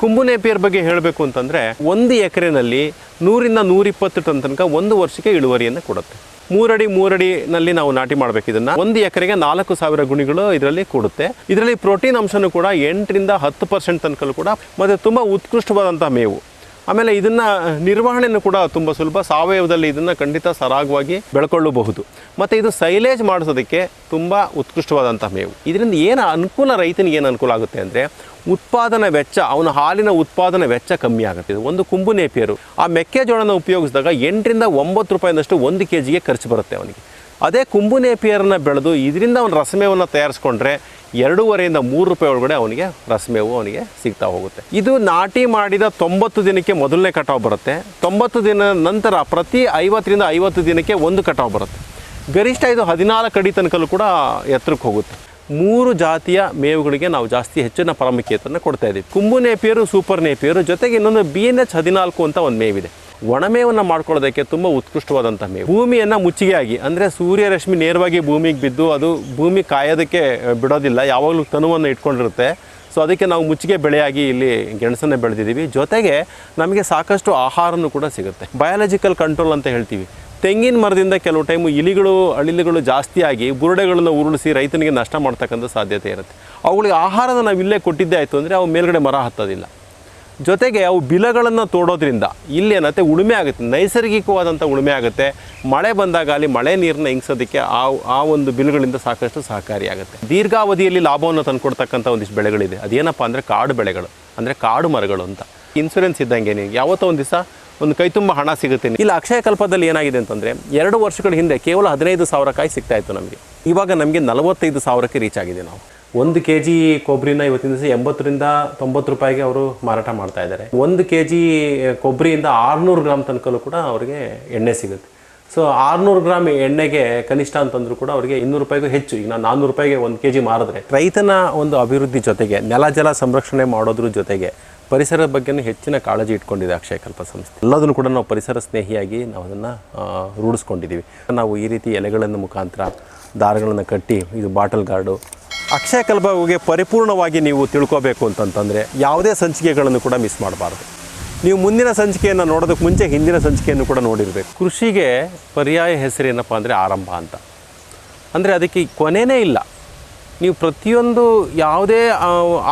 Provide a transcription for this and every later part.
ಕುಂಬು Napier ಬಗ್ಗೆ ಹೇಳಬೇಕು ಅಂತಂದರೆ ಒಂದು ಎಕರೆನಲ್ಲಿ ನೂರಿಂದ ನೂರಿಪ್ಪತ್ತು ಟನ್ ತನಕ ಒಂದು ವರ್ಷಕ್ಕೆ ಇಳುವರಿಯನ್ನು ಕೊಡುತ್ತೆ. ಮೂರಡಿ ಮೂರಡಿನಲ್ಲಿ ನಾವು ನಾಟಿ ಮಾಡಬೇಕು ಇದನ್ನು. ಒಂದು ಎಕರೆಗೆ ನಾಲ್ಕು ಸಾವಿರ ಗುಣಿಗಳು ಇದರಲ್ಲಿ ಕೊಡುತ್ತೆ. ಇದರಲ್ಲಿ ಪ್ರೋಟೀನ್ ಅಂಶನೂ ಕೂಡ ಎಂಟರಿಂದ ಹತ್ತು ಪರ್ಸೆಂಟ್ ತನಕಲ್ಲೂ ಕೂಡ ಮತ್ತು ತುಂಬ ಉತ್ಕೃಷ್ಟವಾದಂಥ ಮೇವು. ಆಮೇಲೆ ಇದನ್ನು ನಿರ್ವಹಣೆಯನ್ನು ಕೂಡ ತುಂಬ ಸುಲಭ. ಸಾವಯವದಲ್ಲಿ ಇದನ್ನು ಖಂಡಿತ ಸರಾಗವಾಗಿ ಬೆಳ್ಕೊಳ್ಳಬಹುದು. ಮತ್ತು ಇದು ಸೈಲೇಜ್ ಮಾಡಿಸೋದಕ್ಕೆ ತುಂಬ ಉತ್ಕೃಷ್ಟವಾದಂಥ ಮೇವು. ಇದರಿಂದ ಏನು ಅನುಕೂಲ ರೈತನಿಗೆ ಏನು ಅನುಕೂಲ ಆಗುತ್ತೆ ಅಂದರೆ, ಉತ್ಪಾದನಾ ವೆಚ್ಚ, ಅವನ ಹಾಲಿನ ಉತ್ಪಾದನಾ ವೆಚ್ಚ ಕಮ್ಮಿ ಆಗುತ್ತೆ. ಇದು ಒಂದು ಕುಂಬು ನೇಪಿಯರು. ಆ ಮೆಕ್ಕೆಜೋಳನ ಉಪಯೋಗಿಸಿದಾಗ ಎಂಟರಿಂದ ಒಂಬತ್ತು ರೂಪಾಯಿನಷ್ಟು ಒಂದು ಕೆ ಜಿಗೆ ಖರ್ಚು ಬರುತ್ತೆ ಅವನಿಗೆ. ಅದೇ ಕುಂಬು ನೇಪಿಯರನ್ನ ಬೆಳೆದು, ಇದರಿಂದ ಅವನು ರಸಮೇವನ್ನು ತಯಾರಿಸ್ಕೊಂಡ್ರೆ ಎರಡೂವರೆಯಿಂದ ಮೂರು ರೂಪಾಯಿ ಒಳಗಡೆ ಅವನಿಗೆ ರಸಮೇವು ಅವನಿಗೆ ಸಿಗ್ತಾ ಹೋಗುತ್ತೆ. ಇದು ನಾಟಿ ಮಾಡಿದ ತೊಂಬತ್ತು ದಿನಕ್ಕೆ ಮೊದಲನೇ ಕಟಾವು ಬರುತ್ತೆ. ತೊಂಬತ್ತು ದಿನ ನಂತರ ಪ್ರತಿ ಐವತ್ತರಿಂದ ಐವತ್ತು ದಿನಕ್ಕೆ ಒಂದು ಕಟಾವು ಬರುತ್ತೆ. ಗರಿಷ್ಠ ಇದು ಹದಿನಾಲ್ಕು ಅಡಿ ತನಕಲ್ಲೂ ಕೂಡ ಎತ್ತರಕ್ಕೆ ಹೋಗುತ್ತೆ. ಮೂರು ಜಾತಿಯ ಮೇವುಗಳಿಗೆ ನಾವು ಜಾಸ್ತಿ ಹೆಚ್ಚಿನ ಪ್ರಾಮುಖ್ಯತೆಯನ್ನು ಕೊಡ್ತಾ ಇದ್ದೀವಿ. ಕುಂಬು ನೇಪಿಯರು, ಸೂಪರ್ ನೇಪಿಯರು ಜೊತೆಗೆ ಇನ್ನೊಂದು ಬಿ ಎನ್ ಎಚ್ ಹದಿನಾಲ್ಕು ಅಂತ ಒಂದು ಮೇವಿದೆ. ಒಣಮೇವನ್ನು ಮಾಡ್ಕೊಳ್ಳೋದಕ್ಕೆ ತುಂಬ ಉತ್ಕೃಷ್ಟವಾದಂಥ ಮೇವು. ಭೂಮಿಯನ್ನು ಮುಚ್ಚಿಗೆಯಾಗಿ, ಅಂದರೆ ಸೂರ್ಯರಶ್ಮಿ ನೇರವಾಗಿ ಭೂಮಿಗೆ ಬಿದ್ದು ಅದು ಭೂಮಿ ಕಾಯೋದಕ್ಕೆ ಬಿಡೋದಿಲ್ಲ, ಯಾವಾಗಲೂ ತನುವನ್ನು ಇಟ್ಕೊಂಡಿರುತ್ತೆ. ಸೊ ಅದಕ್ಕೆ ನಾವು ಮುಚ್ಚಿಗೆ ಬೆಳೆಯಾಗಿ ಇಲ್ಲಿ ಗೆಣಸನ್ನು ಬೆಳೆದಿದ್ದೀವಿ. ಜೊತೆಗೆ ನಮಗೆ ಸಾಕಷ್ಟು ಆಹಾರನೂ ಕೂಡ ಸಿಗುತ್ತೆ. ಬಯಾಲಜಿಕಲ್ ಕಂಟ್ರೋಲ್ ಅಂತ ಹೇಳ್ತೀವಿ. ತೆಂಗಿನ ಮರದಿಂದ ಕೆಲವು ಟೈಮು ಇಲಿಗಳು, ಅಳಿಲುಗಳು ಜಾಸ್ತಿಯಾಗಿ ಬುರುಡೆಗಳನ್ನು ಉರುಳಿಸಿ ರೈತನಿಗೆ ನಷ್ಟ ಮಾಡ್ತಕ್ಕಂಥ ಸಾಧ್ಯತೆ ಇರುತ್ತೆ. ಅವುಗಳಿಗೆ ಆಹಾರನ ನಾವು ಇಲ್ಲೇ ಕೊಟ್ಟಿದ್ದೇ ಆಯಿತು ಅಂದರೆ ಅವು ಮೇಲ್ಗಡೆ ಮರ ಹತ್ತೋದಿಲ್ಲ. ಜೊತೆಗೆ ಅವು ಬಿಲಗಳನ್ನು ತೋಡೋದ್ರಿಂದ ಇಲ್ಲೇನತ್ತೆ ಉಳುಮೆ ಆಗುತ್ತೆ. ನೈಸರ್ಗಿಕವಾದಂಥ ಉಳುಮೆ ಆಗುತ್ತೆ. ಮಳೆ ಬಂದಾಗ ಅಲ್ಲಿ ಮಳೆ ನೀರನ್ನ ಇಂಗಿಸೋದಕ್ಕೆ ಆ ಆ ಒಂದು ಬಿಲ್ಗಳಿಂದ ಸಾಕಷ್ಟು ಸಹಕಾರಿಯಾಗುತ್ತೆ ದೀರ್ಘಾವಧಿಯಲ್ಲಿ ಲಾಭವನ್ನು ತಂದುಕೊಡ್ತಕ್ಕಂಥ ಒಂದಿಷ್ಟು ಬೆಳೆಗಳಿದೆ. ಅದೇನಪ್ಪ ಅಂದರೆ ಕಾಡು ಬೆಳೆಗಳು, ಅಂದರೆ ಕಾಡು ಮರಗಳು ಅಂತ. ಇನ್ಸೂರೆನ್ಸ್ ಇದ್ದಂಗೆ ನೀವು ಯಾವತ್ತೋ ಒಂದು ದಿವಸ ಒಂದು ಕೈ ತುಂಬ ಹಣ ಸಿಗುತ್ತೆ ಇಲ್ಲಿ, ಅಕ್ಷಯ ಕಲ್ಪದಲ್ಲಿ ಏನಾಗಿದೆ ಅಂತಂದರೆ ಎರಡು ವರ್ಷಗಳ ಹಿಂದೆ ಕೇವಲ ಹದಿನೈದು ಸಾವಿರ ಕಾಯಿ ಸಿಗ್ತಾಯಿತ್ತು ನಮಗೆ. ಇವಾಗ ನಮಗೆ ನಲವತ್ತೈದು ಸಾವಿರಕ್ಕೆ ರೀಚ್ ಆಗಿದೆ ನಾವು. ಒಂದು ಕೆ ಜಿ ಕೊಬ್ಬರಿನ ಇವತ್ತಿನ ದಿವಸ ಎಂಬತ್ತರಿಂದ ತೊಂಬತ್ತು ರೂಪಾಯಿಗೆ ಅವರು ಮಾರಾಟ ಮಾಡ್ತಾ ಇದ್ದಾರೆ. ಒಂದು ಕೆ ಜಿ ಕೊಬ್ಬರಿಯಿಂದ ಆರುನೂರು ಗ್ರಾಮ್ ತನಕಲ್ಲೂ ಕೂಡ ಅವರಿಗೆ ಎಣ್ಣೆ ಸಿಗುತ್ತೆ. ಸೊ, ಆರುನೂರು ಗ್ರಾಮ್ ಎಣ್ಣೆಗೆ ಕನಿಷ್ಠ ಅಂತಂದ್ರೂ ಕೂಡ ಅವರಿಗೆ ಇನ್ನೂರು ರೂಪಾಯಿಗೂ ಹೆಚ್ಚು, ಈಗ ನಾನು ನಾನ್ನೂರು ರೂಪಾಯಿಗೆ ಒಂದು ಕೆ ಜಿ ಮಾರಿದ್ರೆ. ರೈತನ ಒಂದು ಅಭಿವೃದ್ಧಿ ಜೊತೆಗೆ, ನೆಲ ಜಲ ಸಂರಕ್ಷಣೆ ಮಾಡೋದ್ರ ಜೊತೆಗೆ ಪರಿಸರದ ಬಗ್ಗೆ ಹೆಚ್ಚಿನ ಕಾಳಜಿ ಇಟ್ಕೊಂಡಿದೆ ಅಕ್ಷಯ ಕಲ್ಪ ಸಂಸ್ಥೆ. ಎಲ್ಲದನ್ನು ಕೂಡ ನಾವು ಪರಿಸರ ಸ್ನೇಹಿಯಾಗಿ ನಾವು ಅದನ್ನು ರೂಢಿಸ್ಕೊಂಡಿದ್ದೀವಿ. ನಾವು ಈ ರೀತಿ ಎಲೆಗಳನ್ನು ಮುಖಾಂತರ ದಾರಗಳನ್ನು ಕಟ್ಟಿ, ಇದು ಬಾಟಲ್ ಗಾರ್ಡು ಅಕ್ಷಯ ಕಲ್ಪ ಬಗ್ಗೆ ಪರಿಪೂರ್ಣವಾಗಿ ನೀವು ತಿಳ್ಕೋಬೇಕು ಅಂತಂತಂದರೆ ಯಾವುದೇ ಸಂಚಿಕೆಗಳನ್ನು ಕೂಡ ಮಿಸ್ ಮಾಡಬಾರ್ದು. ನೀವು ಮುಂದಿನ ಸಂಚಿಕೆಯನ್ನು ನೋಡೋದಕ್ಕೆ ಮುಂಚೆ ಹಿಂದಿನ ಸಂಚಿಕೆಯನ್ನು ಕೂಡ ನೋಡಿರಬೇಕು. ಕೃಷಿಗೆ ಪರ್ಯಾಯ ಹೆಸರೇನಪ್ಪ ಅಂದರೆ ಆರಂಭ ಅಂತ. ಅಂದರೆ ಅದಕ್ಕೆ ಕೊನೆಯೇ ಇಲ್ಲ. ನೀವು ಪ್ರತಿಯೊಂದು ಯಾವುದೇ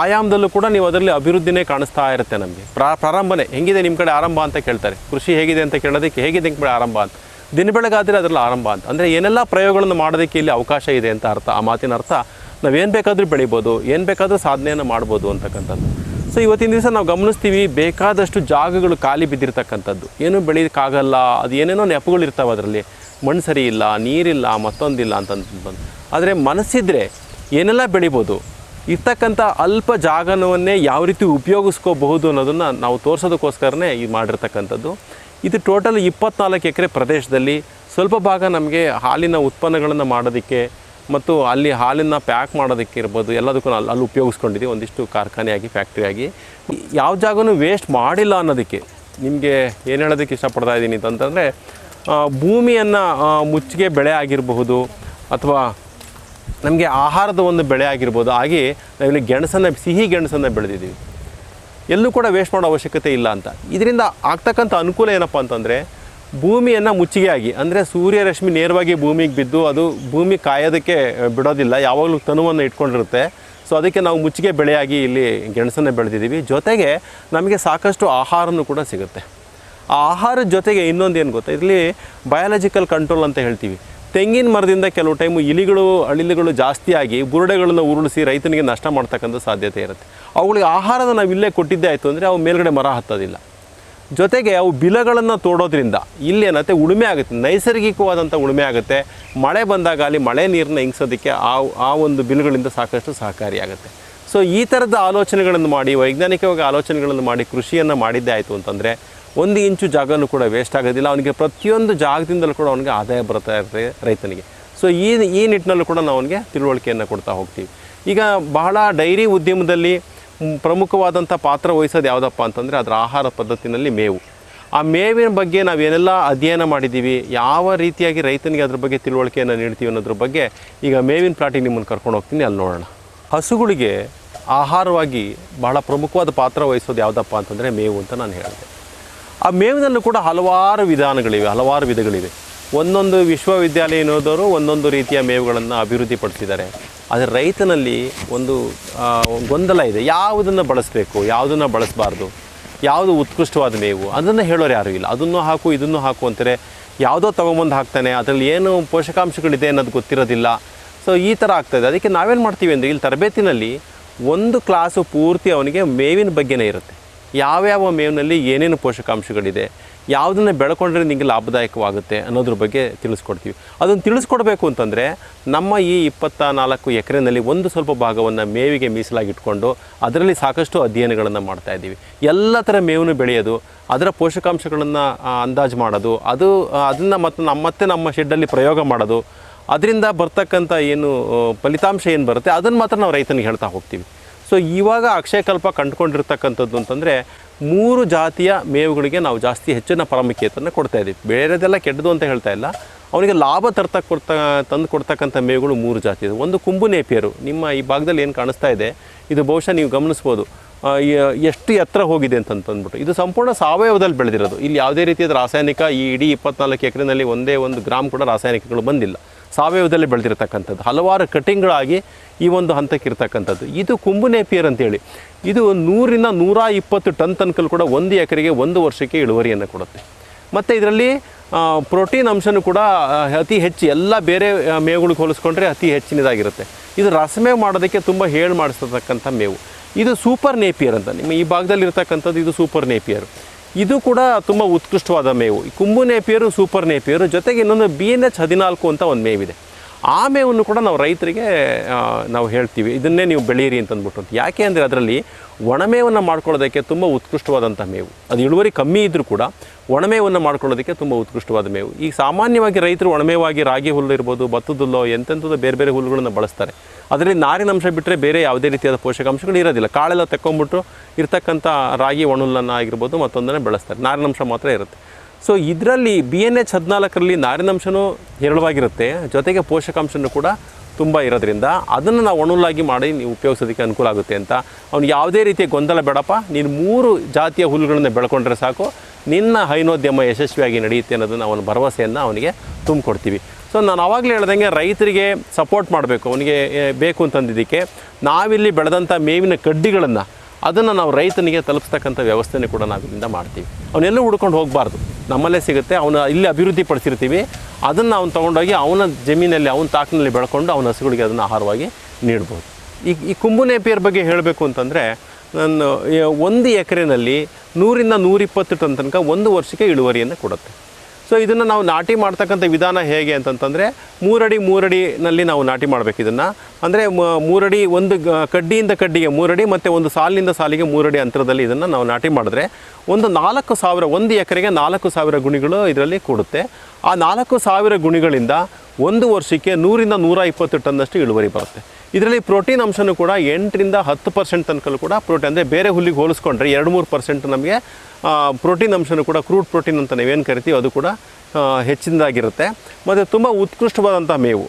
ಆಯಾಮದಲ್ಲೂ ಕೂಡ ನೀವು ಅದರಲ್ಲಿ ಅಭಿವೃದ್ಧಿನೇ ಕಾಣಿಸ್ತಾ ಇರುತ್ತೆ ನಮಗೆ. ಪ್ರಾ, ಪ್ರಾರಂಭನೇ. ಹೆಂಗಿದೆ ನಿಮ್ಮ ಕಡೆ ಆರಂಭ ಅಂತ ಕೇಳ್ತಾರೆ. ಕೃಷಿ ಹೇಗಿದೆ ಅಂತ ಕೇಳೋದಕ್ಕೆ ಹೇಗಿದೆ ನಿಮ್ಮ ಕಡೆ ಆರಂಭ ಅಂತ. ದಿನ ಬೆಳಗಾದರೆ ಅದರಲ್ಲಿ ಆರಂಭ ಅಂತ. ಅಂದರೆ ಏನೆಲ್ಲ ಪ್ರಯೋಗಗಳನ್ನು ಮಾಡೋದಕ್ಕೆ ಇಲ್ಲಿ ಅವಕಾಶ ಇದೆ ಅಂತ ಅರ್ಥ. ಆ ಮಾತಿನ ಅರ್ಥ ನಾವೇನು ಬೇಕಾದರೂ ಬೆಳಿಬೋದು, ಏನು ಬೇಕಾದರೂ ಸಾಧನೆಯನ್ನು ಮಾಡ್ಬೋದು ಅಂತಕ್ಕಂಥದ್ದು. ಸೊ ಇವತ್ತಿನ ದಿವಸ ನಾವು ಗಮನಿಸ್ತೀವಿ, ಬೇಕಾದಷ್ಟು ಜಾಗಗಳು ಖಾಲಿ ಬಿದ್ದಿರ್ತಕ್ಕಂಥದ್ದು. ಏನೂ ಬೆಳೀಲಿಕ್ಕಾಗಲ್ಲ, ಅದು ಏನೇನೋ ನೆಪಗಳು ಇರ್ತಾವೆ ಅದರಲ್ಲಿ. ಮಣ್ಣು ಸರಿ ಇಲ್ಲ, ನೀರಿಲ್ಲ, ಮತ್ತೊಂದಿಲ್ಲ ಅಂತಂದು ಆದರೆ ಮನಸ್ಸಿದ್ರೆ ಏನೆಲ್ಲ ಬೆಳಿಬೋದು? ಇರ್ತಕ್ಕಂಥ ಅಲ್ಪ ಜಾಗನವನ್ನೇ ಯಾವ ರೀತಿ ಉಪಯೋಗಿಸ್ಕೋಬಹುದು ಅನ್ನೋದನ್ನು ನಾವು ತೋರಿಸೋದಕ್ಕೋಸ್ಕರನೇ ಇದು ಮಾಡಿರ್ತಕ್ಕಂಥದ್ದು. ಇದು ಟೋಟಲ್ ಇಪ್ಪತ್ನಾಲ್ಕು ಎಕರೆ ಪ್ರದೇಶದಲ್ಲಿ ಸ್ವಲ್ಪ ಭಾಗ ನಮಗೆ ಹಾಲಿನ ಉತ್ಪನ್ನಗಳನ್ನು ಮಾಡೋದಕ್ಕೆ ಮತ್ತು ಅಲ್ಲಿ ಹಾಲನ್ನು ಪ್ಯಾಕ್ ಮಾಡೋದಕ್ಕೆ ಇರ್ಬೋದು ಎಲ್ಲದಕ್ಕೂ ಅಲ್ಲಿ ಅಲ್ಲಿ ಉಪಯೋಗಿಸ್ಕೊಂಡಿದ್ದೀವಿ ಒಂದಿಷ್ಟು ಕಾರ್ಖಾನೆಯಾಗಿ, ಫ್ಯಾಕ್ಟ್ರಿಯಾಗಿ. ಯಾವ ಜಾಗನೂ ವೇಸ್ಟ್ ಮಾಡಿಲ್ಲ ಅನ್ನೋದಕ್ಕೆ ನಿಮಗೆ ಏನು ಹೇಳೋದಕ್ಕೆ ಇಷ್ಟಪಡ್ತಾ ಇದ್ದೀನಿ ಅಂತಂತಂದರೆ ಭೂಮಿಯನ್ನು ಮುಚ್ಚಿಗೆ ಬೆಳೆ ಆಗಿರಬಹುದು ಅಥವಾ ನಮಗೆ ಆಹಾರದ ಒಂದು ಬೆಳೆ ಆಗಿರ್ಬೋದು. ಹಾಗೆ ನಾವಿಲ್ಲಿ ಗೆಣಸನ್ನು, ಸಿಹಿ ಗೆಣಸನ್ನು ಬೆಳೆದಿದ್ದೀವಿ. ಎಲ್ಲೂ ಕೂಡ ವೇಸ್ಟ್ ಮಾಡೋ ಅವಶ್ಯಕತೆ ಇಲ್ಲ ಅಂತ. ಇದರಿಂದ ಆಗ್ತಕ್ಕಂಥ ಅನುಕೂಲ ಏನಪ್ಪ ಅಂತಂದರೆ ಭೂಮಿಯನ್ನು ಮುಚ್ಚಿಗೆಯಾಗಿ, ಅಂದರೆ ಸೂರ್ಯರಶ್ಮಿ ನೇರವಾಗಿ ಭೂಮಿಗೆ ಬಿದ್ದು ಅದು ಭೂಮಿ ಕಾಯೋದಕ್ಕೆ ಬಿಡೋದಿಲ್ಲ, ಯಾವಾಗಲೂ ತನುವನ್ನು ಇಟ್ಕೊಂಡಿರುತ್ತೆ. ಸೊ ಅದಕ್ಕೆ ನಾವು ಮುಚ್ಚಿಗೆ ಬೆಳೆಯಾಗಿ ಇಲ್ಲಿ ಗೆಣಸನ್ನು ಬೆಳೆದಿದ್ದೀವಿ. ಜೊತೆಗೆ ನಮಗೆ ಸಾಕಷ್ಟು ಆಹಾರನೂ ಕೂಡ ಸಿಗುತ್ತೆ. ಆ ಆಹಾರದ ಜೊತೆಗೆ ಇನ್ನೊಂದು ಏನು ಗೊತ್ತಾ? ಇಲ್ಲಿ ಬಯಾಲಜಿಕಲ್ ಕಂಟ್ರೋಲ್ ಅಂತ ಹೇಳ್ತೀವಿ. ತೆಂಗಿನ ಮರದಿಂದ ಕೆಲವು ಟೈಮು ಇಲಿಗಳು, ಅಳಿಲುಗಳು ಜಾಸ್ತಿಯಾಗಿ ಬುರುಡೆಗಳನ್ನು ಉರುಳಿಸಿ ರೈತನಿಗೆ ನಷ್ಟ ಮಾಡ್ತಕ್ಕಂಥ ಸಾಧ್ಯತೆ ಇರುತ್ತೆ. ಅವುಗಳಿಗೆ ಆಹಾರನ ನಾವು ಇಲ್ಲೇ ಕೊಟ್ಟಿದ್ದೇ ಆಯಿತು ಅಂದರೆ ಅವು ಮೇಲ್ಗಡೆ ಮರ ಹತ್ತೋದಿಲ್ಲ. ಜೊತೆಗೆ ಅವು ಬಿಲಗಳನ್ನು ತೋಡೋದ್ರಿಂದ ಇಲ್ಲೇನತ್ತೆ ಉಳುಮೆ ಆಗುತ್ತೆ. ನೈಸರ್ಗಿಕವಾದಂಥ ಉಳುಮೆ ಆಗುತ್ತೆ. ಮಳೆ ಬಂದಾಗ ಅಲ್ಲಿ ಮಳೆ ನೀರನ್ನ ಇಂಗ್ಸೋದಕ್ಕೆ ಆ ಆ ಒಂದು ಬಿಲ್ಗಳಿಂದ ಸಾಕಷ್ಟು ಸಹಕಾರಿಯಾಗುತ್ತೆ ಸೊ, ಈ ಥರದ ಆಲೋಚನೆಗಳನ್ನು ಮಾಡಿ, ವೈಜ್ಞಾನಿಕವಾಗಿ ಆಲೋಚನೆಗಳನ್ನು ಮಾಡಿ, ಕೃಷಿಯನ್ನು ಮಾಡಿದ್ದೇ ಆಯಿತು ಅಂತಂದರೆ, ಒಂದು ಇಂಚು ಜಾಗನೂ ಕೂಡ ವೇಸ್ಟ್ ಆಗೋದಿಲ್ಲ. ಅವನಿಗೆ ಪ್ರತಿಯೊಂದು ಜಾಗದಿಂದಲೂ ಕೂಡ ಅವನಿಗೆ ಆದಾಯ ಬರ್ತಾ ಇರ್ತದೆ ರೈತನಿಗೆ. ಸೊ, ಈ ಈ ನಿಟ್ಟಿನಲ್ಲೂ ಕೂಡ ನಾವು ಅವನಿಗೆ ತಿಳುವಳಿಕೆಯನ್ನು ಕೊಡ್ತಾ ಹೋಗ್ತೀವಿ. ಈಗ ಬಹಳ ಡೈರಿ ಉದ್ಯಮದಲ್ಲಿ ಪ್ರಮುಖವಾದಂಥ ಪಾತ್ರ ವಹಿಸೋದು ಯಾವುದಪ್ಪ ಅಂತಂದರೆ ಅದರ ಆಹಾರ ಪದ್ಧತಿನಲ್ಲಿ ಮೇವು. ಆ ಮೇವಿನ ಬಗ್ಗೆ ನಾವೇನೆಲ್ಲ ಅಧ್ಯಯನ ಮಾಡಿದ್ದೀವಿ ಯಾವ ರೀತಿಯಾಗಿ ರೈತನಿಗೆ ಅದ್ರ ಬಗ್ಗೆ ತಿಳುವಳಿಕೆಯನ್ನು ನೀಡ್ತೀವಿ ಅನ್ನೋದ್ರ ಬಗ್ಗೆ ಈಗ ಮೇವಿನ ಪ್ಲಾಟಿಗೆ ನಿಮ್ಮನ್ನು ಕರ್ಕೊಂಡು ಹೋಗ್ತೀನಿ, ಅಲ್ಲಿ ನೋಡೋಣ. ಹಸುಗಳಿಗೆ ಆಹಾರವಾಗಿ ಬಹಳ ಪ್ರಮುಖವಾದ ಪಾತ್ರ ವಹಿಸೋದು ಯಾವುದಪ್ಪ ಅಂತಂದರೆ ಮೇವು ಅಂತ ನಾನು ಹೇಳಿದೆ. ಆ ಮೇವಿನಲ್ಲೂ ಕೂಡ ಹಲವಾರು ವಿಧಾನಗಳಿವೆ, ಹಲವಾರು ವಿಧಗಳಿವೆ. ಒಂದೊಂದು ವಿಶ್ವವಿದ್ಯಾಲಯ ಅನ್ನೋದವರು ಒಂದೊಂದು ರೀತಿಯ ಮೇವುಗಳನ್ನು ಅಭಿವೃದ್ಧಿಪಡಿಸಿದ್ದಾರೆ. ಆದರೆ ರೈತನಲ್ಲಿ ಒಂದು ಗೊಂದಲ ಇದೆ. ಯಾವುದನ್ನು ಬಳಸಬೇಕು, ಯಾವುದನ್ನು ಬಳಸಬಾರ್ದು, ಯಾವುದು ಉತ್ಕೃಷ್ಟವಾದ ಮೇವು, ಅದನ್ನು ಹೇಳೋರು ಯಾರೂ ಇಲ್ಲ. ಅದನ್ನು ಹಾಕು, ಇದನ್ನು ಹಾಕು ಅಂತಾರೆ. ಯಾವುದೋ ತೊಗೊಂಬಂದು ಹಾಕ್ತಾನೆ, ಅದರಲ್ಲಿ ಏನು ಪೋಷಕಾಂಶಗಳಿದೆ ಅನ್ನೋದು ಗೊತ್ತಿರೋದಿಲ್ಲ. ಸೊ ಈ ಥರ ಆಗ್ತಾಯಿದೆ ಅದಕ್ಕೆ ನಾವೇನು ಮಾಡ್ತೀವಿ ಅಂದರೆ, ಇಲ್ಲಿ ತರಬೇತಿನಲ್ಲಿ ಒಂದು ಕ್ಲಾಸು ಪೂರ್ತಿ ಅವನಿಗೆ ಮೇವಿನ ಬಗ್ಗೆನೇ ಇರುತ್ತೆ. ಯಾವ್ಯಾವ ಮೇವಿನಲ್ಲಿ ಏನೇನು ಪೋಷಕಾಂಶಗಳಿದೆ ಯಾವುದನ್ನು ಬೆಳ್ಕೊಂಡ್ರೆ ನಿಮಗೆ ಲಾಭದಾಯಕವಾಗುತ್ತೆ ಅನ್ನೋದ್ರ ಬಗ್ಗೆ ತಿಳಿಸ್ಕೊಡ್ತೀವಿ. ಅದನ್ನು ತಿಳಿಸ್ಕೊಡ್ಬೇಕು ಅಂತಂದರೆ ನಮ್ಮ ಈ ಇಪ್ಪತ್ತ ನಾಲ್ಕು ಎಕರೆನಲ್ಲಿ ಒಂದು ಸ್ವಲ್ಪ ಭಾಗವನ್ನು ಮೇವಿಗೆ ಮೀಸಲಾಗಿಟ್ಕೊಂಡು ಅದರಲ್ಲಿ ಸಾಕಷ್ಟು ಅಧ್ಯಯನಗಳನ್ನು ಮಾಡ್ತಾ ಇದ್ದೀವಿ. ಎಲ್ಲ ಥರ ಮೇವನ್ನು ಬೆಳೆಯೋದು, ಅದರ ಪೋಷಕಾಂಶಗಳನ್ನು ಅಂದಾಜು ಮಾಡೋದು, ಅದು ಅದನ್ನು ಮತ್ತು ನಮ್ಮ ಮತ್ತೆ ನಮ್ಮ ಶೆಡ್ಡಲ್ಲಿ ಪ್ರಯೋಗ ಮಾಡೋದು, ಅದರಿಂದ ಬರ್ತಕ್ಕಂಥ ಏನು ಫಲಿತಾಂಶ ಏನು ಬರುತ್ತೆ ಅದನ್ನು ಮಾತ್ರ ನಾವು ರೈತನಿಗೆ ಹೇಳ್ತಾ ಹೋಗ್ತೀವಿ. ಸೊ, ಇವಾಗ ಅಕ್ಷಯಕಲ್ಪ ಕಂಡುಕೊಂಡಿರ್ತಕ್ಕಂಥದ್ದು ಅಂತಂದರೆ ಮೂರು ಜಾತಿಯ ಮೇವುಗಳಿಗೆ ನಾವು ಜಾಸ್ತಿ ಹೆಚ್ಚಿನ ಪ್ರಾಮುಖ್ಯತೆಯನ್ನು ಕೊಡ್ತಾ ಇದ್ದೀವಿ. ಬೇರೆದೆಲ್ಲ ಕೆಟ್ಟದು ಅಂತ ಹೇಳ್ತಾ ಇಲ್ಲ. ಅವನಿಗೆ ಲಾಭ ತರ್ತಾ ಕೊಡ್ತಾ, ತಂದು ಕೊಡ್ತಕ್ಕಂಥ ಮೇವುಗಳು ಮೂರು ಜಾತಿ ಇದೆ. ಒಂದು ಕುಂಬು ನೇಪಿಯರು. ನಿಮ್ಮ ಈ ಭಾಗದಲ್ಲಿ ಏನು ಕಾಣಿಸ್ತಾ ಇದೆ? ಇದು ಬಹುಶಃ ನೀವು ಗಮನಿಸ್ಬೋದು. ಎಷ್ಟು ಎತ್ತರ ಹೋಗಿದೆ ಅಂತಂದ್ಬಿಟ್ಟು. ಇದು ಸಂಪೂರ್ಣ ಸಾವಯವದಲ್ಲಿ ಬೆಳೆದಿರೋದು. ಇಲ್ಲಿ ಯಾವುದೇ ರೀತಿಯಾದ ರಾಸಾಯನಿಕ, ಈ ಇಡೀ ಇಪ್ಪತ್ನಾಲ್ಕು ಎಕರೆನಲ್ಲಿ ಒಂದೇ ಒಂದು ಗ್ರಾಮ್ ಕೂಡ ರಾಸಾಯನಿಕಗಳು ಬಂದಿಲ್ಲ. ಸಾವಯವದಲ್ಲಿ ಬೆಳೆದಿರ್ತಕ್ಕಂಥದ್ದು. ಹಲವಾರು ಕಟಿಂಗ್ಗಳಾಗಿ ಈ ಒಂದು ಹಂತಕ್ಕೆ ಇರ್ತಕ್ಕಂಥದ್ದು. ಇದು ಕುಂಬು ನೇಪಿಯರ್ ಅಂತೇಳಿ. ಇದು ನೂರಿಂದ ನೂರ ಇಪ್ಪತ್ತು ಟನ್ ತನಕಲ್ಲಿ ಕೂಡ ಒಂದು ಎಕರೆಗೆ ಒಂದು ವರ್ಷಕ್ಕೆ ಇಳುವರಿಯನ್ನು ಕೊಡುತ್ತೆ. ಮತ್ತು ಇದರಲ್ಲಿ ಪ್ರೋಟೀನ್ ಅಂಶನೂ ಕೂಡ ಅತಿ ಹೆಚ್ಚು ಎಲ್ಲ ಬೇರೆ ಮೇವುಗಳಿಗೆ ಹೋಲಿಸ್ಕೊಂಡ್ರೆ ಅತಿ ಹೆಚ್ಚಿನದಾಗಿರುತ್ತೆ. ಇದು ರಸಮೇವು ಮಾಡೋದಕ್ಕೆ ತುಂಬ ಹೇಳಿ ಮಾಡಿಸ್ತಕ್ಕಂಥ ಮೇವು. ಇದು ಸೂಪರ್ ನೇಪಿಯರ್ ಅಂತ. ನಿಮ್ಮ ಈ ಭಾಗದಲ್ಲಿ ಇರ್ತಕ್ಕಂಥದ್ದು ಇದು ಸೂಪರ್ ನೇಪಿಯರ್. ಇದು ಕೂಡ ತುಂಬ ಉತ್ಕೃಷ್ಟವಾದ ಮೇವು. ಕುಂಬು ನೇಪಿಯರು ಸೂಪರ್ ನೇಪಿಯರು ಜೊತೆಗೆ ಇನ್ನೊಂದು ಬಿ ಎನ್ ಎಚ್ ಹದಿನಾಲ್ಕು ಅಂತ ಒಂದು ಮೇವಿದೆ. ಆ ಮೇವನ್ನು ಕೂಡ ನಾವು ರೈತರಿಗೆ ನಾವು ಹೇಳ್ತೀವಿ. ಇದನ್ನೇ ನೀವು ಬೆಳೆಯಿರಿ ಅಂತಂದ್ಬಿಟ್ಟು ಅಂತ. ಯಾಕೆ ಅಂದರೆ ಅದರಲ್ಲಿ ಒಣಮೇವನ್ನು ಮಾಡ್ಕೊಳ್ಳೋದಕ್ಕೆ ತುಂಬ ಉತ್ಕೃಷ್ಟವಾದಂಥ ಮೇವು. ಅದು ಇಳುವರಿ ಕಮ್ಮಿ ಇದ್ದರೂ ಕೂಡ ಒಣಮೇವನ್ನು ಮಾಡ್ಕೊಳ್ಳೋದಕ್ಕೆ ತುಂಬ ಉತ್ಕೃಷ್ಟವಾದ ಮೇವು. ಈಗ ಸಾಮಾನ್ಯವಾಗಿ ರೈತರು ಒಣಮೇವಾಗಿ ರಾಗಿ ಹುಲ್ಲು ಇರ್ಬೋದು, ಭತ್ತದಲ್ಲೋ, ಎಂತೆಂಥದ್ದು ಬೇರೆ ಬೇರೆ ಹುಲ್ಲುಗಳನ್ನು ಬಳಸ್ತಾರೆ. ಅದರಲ್ಲಿ ನಾರಿನಂಶ ಬಿಟ್ಟರೆ ಬೇರೆ ಯಾವುದೇ ರೀತಿಯಾದ ಪೋಷಕಾಂಶಗಳು ಇರೋದಿಲ್ಲ. ಕಾಳೆಲ್ಲ ತಕ್ಕೊಂಬಿಟ್ಟು ಇರ್ತಕ್ಕಂಥ ರಾಗಿ ಒಣಹುಲ್ಲನ್ನು ಆಗಿರ್ಬೋದು ಮತ್ತೊಂದನ್ನು ಬೆಳೆಸ್ತಾರೆ. ನಾರಿನಂಶ ಮಾತ್ರ ಇರುತ್ತೆ. ಸೊ ಇದರಲ್ಲಿ ಬಿ ಎನ್ ಎಚ್ ಹದಿನಾಲ್ಕರಲ್ಲಿ ನಾರಿನಂಶನೂ ಹೇರಳವಾಗಿರುತ್ತೆ. ಜೊತೆಗೆ ಪೋಷಕಾಂಶನೂ ಕೂಡ ತುಂಬ ಇರೋದ್ರಿಂದ ಅದನ್ನು ನಾವು ಒಣಲಾಗಿ ಮಾಡಿ ನೀವು ಉಪಯೋಗಿಸೋದಕ್ಕೆ ಅನುಕೂಲ ಆಗುತ್ತೆ ಅಂತ. ಅವ್ನು ಯಾವುದೇ ರೀತಿಯ ಗೊಂದಲ ಬೇಡಪ್ಪ. ನೀನು ಮೂರು ಜಾತಿಯ ಹುಲ್ಲುಗಳನ್ನ ಬೆಳ್ಕೊಂಡ್ರೆ ಸಾಕು. ನಿನ್ನ ಹೈನೋದ್ಯಮ ಯಶಸ್ವಿಯಾಗಿ ನಡೆಯುತ್ತೆ ಅನ್ನೋದನ್ನು ಅವನ ಭರವಸೆಯನ್ನು ಅವನಿಗೆ ತುಂಬಿಕೊಡ್ತೀವಿ. ಸೊ ನಾನು ಆವಾಗಲೇ ಹೇಳ್ದಂಗೆ ರೈತರಿಗೆ ಸಪೋರ್ಟ್ ಮಾಡಬೇಕು. ಅವನಿಗೆ ಬೇಕು ಅಂತಂದಿದ್ದಕ್ಕೆ. ನಾವಿಲ್ಲಿ ಬೆಳೆದಂಥ ಮೇವಿನ ಕಡ್ಡಿಗಳನ್ನು ಅದನ್ನು ನಾವು ರೈತನಿಗೆ ತಲುಪಿಸ್ತಕ್ಕಂಥ ವ್ಯವಸ್ಥೆನೇ ಕೂಡ ನಾವು ಇಲ್ಲಿಂದ ಮಾಡ್ತೀವಿ. ಅವನ್ನೆಲ್ಲೂ ಹುಡ್ಕೊಂಡು ಹೋಗಬಾರ್ದು. ನಮ್ಮಲ್ಲೇ ಸಿಗುತ್ತೆ, ಅವನ ಇಲ್ಲಿ ಅಭಿವೃದ್ಧಿ ಪಡಿಸಿರ್ತೀವಿ. ಅದನ್ನು ಅವ್ನು ತೊಗೊಂಡೋಗಿ ಅವನ ಜಮೀನಲ್ಲಿ, ಅವನ ತಾಕಿನಲ್ಲಿ ಬೆಳ್ಕೊಂಡು ಅವನ ಹಸುಗಳಿಗೆ ಅದನ್ನು ಆಹಾರವಾಗಿ ನೀಡ್ಬೋದು. ಈ ಈ ಕುಂಬು ಬಗ್ಗೆ ಹೇಳಬೇಕು ಅಂತಂದರೆ ನಾನು ಒಂದು ಎಕರೆನಲ್ಲಿ ನೂರಿಂದ ನೂರಿಪ್ಪತ್ತು ಟನ್ ತನಕ ಒಂದು ವರ್ಷಕ್ಕೆ ಇಳುವರಿಯನ್ನು ಕೊಡುತ್ತೆ. ಸೊ ಇದನ್ನು ನಾವು ನಾಟಿ ಮಾಡ್ತಕ್ಕಂಥ ವಿಧಾನ ಹೇಗೆ ಅಂತಂತಂದರೆ, ಮೂರಡಿ ಮೂರಡಿನಲ್ಲಿ ನಾವು ನಾಟಿ ಮಾಡಬೇಕು ಇದನ್ನು. ಅಂದರೆ ಮೂರಡಿ ಒಂದು ಕಡ್ಡಿಯಿಂದ ಕಡ್ಡಿಗೆ ಮೂರಡಿ ಮತ್ತು ಒಂದು ಸಾಲಿನಿಂದ ಸಾಲಿಗೆ ಮೂರಡಿ ಅಂತರದಲ್ಲಿ ಇದನ್ನು ನಾವು ನಾಟಿ ಮಾಡಿದ್ರೆ, ಒಂದು ನಾಲ್ಕು ಸಾವಿರ, ಒಂದು ಎಕರೆಗೆ ನಾಲ್ಕು ಸಾವಿರ ಗುಣಿಗಳು ಇದರಲ್ಲಿ ಕೊಡುತ್ತೆ. ಆ ನಾಲ್ಕು ಸಾವಿರ ಗುಣಿಗಳಿಂದ ಒಂದು ವರ್ಷಕ್ಕೆ ನೂರಿಂದ ನೂರ ಇಪ್ಪತ್ತು ಟನ್ನಷ್ಟು ಇಳುವರಿ ಬರುತ್ತೆ. ಇದರಲ್ಲಿ ಪ್ರೋಟೀನ್ ಅಂಶನೂ ಕೂಡ ಎಂಟರಿಂದ ಹತ್ತು ಪರ್ಸೆಂಟ್ ತನಕಲ್ಲೂ ಕೂಡ ಪ್ರೋಟೀನ್ ಅಂದರೆ ಬೇರೆ ಹುಲ್ಲಿಗೆ ಹೋಲಿಸ್ಕೊಂಡ್ರೆ ಎರಡು ಮೂರು ಪರ್ಸೆಂಟ್ ನಮಗೆ ಪ್ರೋಟೀನ್ ಅಂಶನೂ ಕೂಡ ಕ್ರೂಡ್ ಪ್ರೋಟೀನ್ ಅಂತ ನಾವೇನು ಕರಿತೀವಿ ಅದು ಕೂಡ ಹೆಚ್ಚಿನದಾಗಿರುತ್ತೆ. ಮತ್ತು ತುಂಬ ಉತ್ಕೃಷ್ಟವಾದಂಥ ಮೇವು.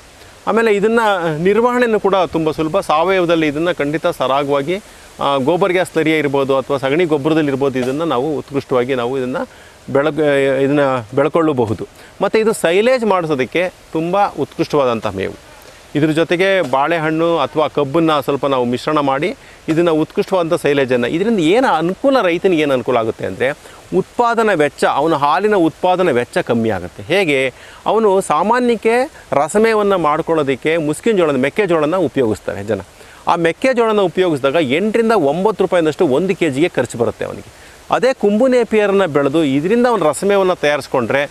ಆಮೇಲೆ ಇದನ್ನು ನಿರ್ವಹಣೆಯೂ ಕೂಡ ತುಂಬ ಸುಲಭ. ಸಾವಯವದಲ್ಲಿ ಇದನ್ನು ಖಂಡಿತ ಸರಾಗವಾಗಿ ಗೋಬರ್ ಗ್ಯಾಸ್ ತರಿಯ ಇರ್ಬೋದು ಅಥವಾ ಸಗಣಿ ಗೊಬ್ಬರದಲ್ಲಿ ಇರ್ಬೋದು ಇದನ್ನು ನಾವು ಉತ್ಕೃಷ್ಟವಾಗಿ ನಾವು ಇದನ್ನು ಬೆಳ ಇದನ್ನು ಬೆಳ್ಕೊಳ್ಳಬಹುದು. ಮತ್ತು ಇದು ಸೈಲೇಜ್ ಮಾಡಿಸೋದಕ್ಕೆ ತುಂಬ ಉತ್ಕೃಷ್ಟವಾದಂಥ ಮೇವು. ಇದ್ರ ಜೊತೆಗೆ ಬಾಳೆಹಣ್ಣು ಅಥವಾ ಕಬ್ಬನ್ನು ಸ್ವಲ್ಪ ನಾವು ಮಿಶ್ರಣ ಮಾಡಿ ಇದನ್ನು ಉತ್ಕೃಷ್ಟವಾದಂಥ ಸೈಲೇಜನ್ನು. ಇದರಿಂದ ಏನು ಅನುಕೂಲ ರೈತನಿಗೆ ಏನು ಅನುಕೂಲ ಆಗುತ್ತೆ ಅಂದರೆ ಉತ್ಪಾದನಾ ವೆಚ್ಚ, ಅವನ ಹಾಲಿನ ಉತ್ಪಾದನಾ ವೆಚ್ಚ ಕಮ್ಮಿ ಆಗುತ್ತೆ. ಹೇಗೆ? ಅವನು ಸಾಮಾನ್ಯಕ್ಕೆ ರಸಮೇವನ್ನು ಮಾಡ್ಕೊಳ್ಳೋದಕ್ಕೆ ಮುಸ್ಕಿನ ಜೋಳದ ಮೆಕ್ಕೆಜೋಳನ ಉಪಯೋಗಿಸ್ತಾರೆ ಜನ. ಆ ಮೆಕ್ಕೆಜೋಳನ ಉಪಯೋಗಿಸಿದಾಗ ಎಂಟರಿಂದ ಒಂಬತ್ತು ರೂಪಾಯಿನಷ್ಟು ಒಂದು ಕೆ ಜಿಗೆ ಖರ್ಚು ಬರುತ್ತೆ ಅವನಿಗೆ. ಅದೇ ಕುಂಬು ನೇಪಿಯರನ್ನ ಬೆಳೆದು ಇದರಿಂದ ಅವನು ರಸಮೇವನ್ನು ತಯಾರಿಸ್ಕೊಂಡ್ರೆ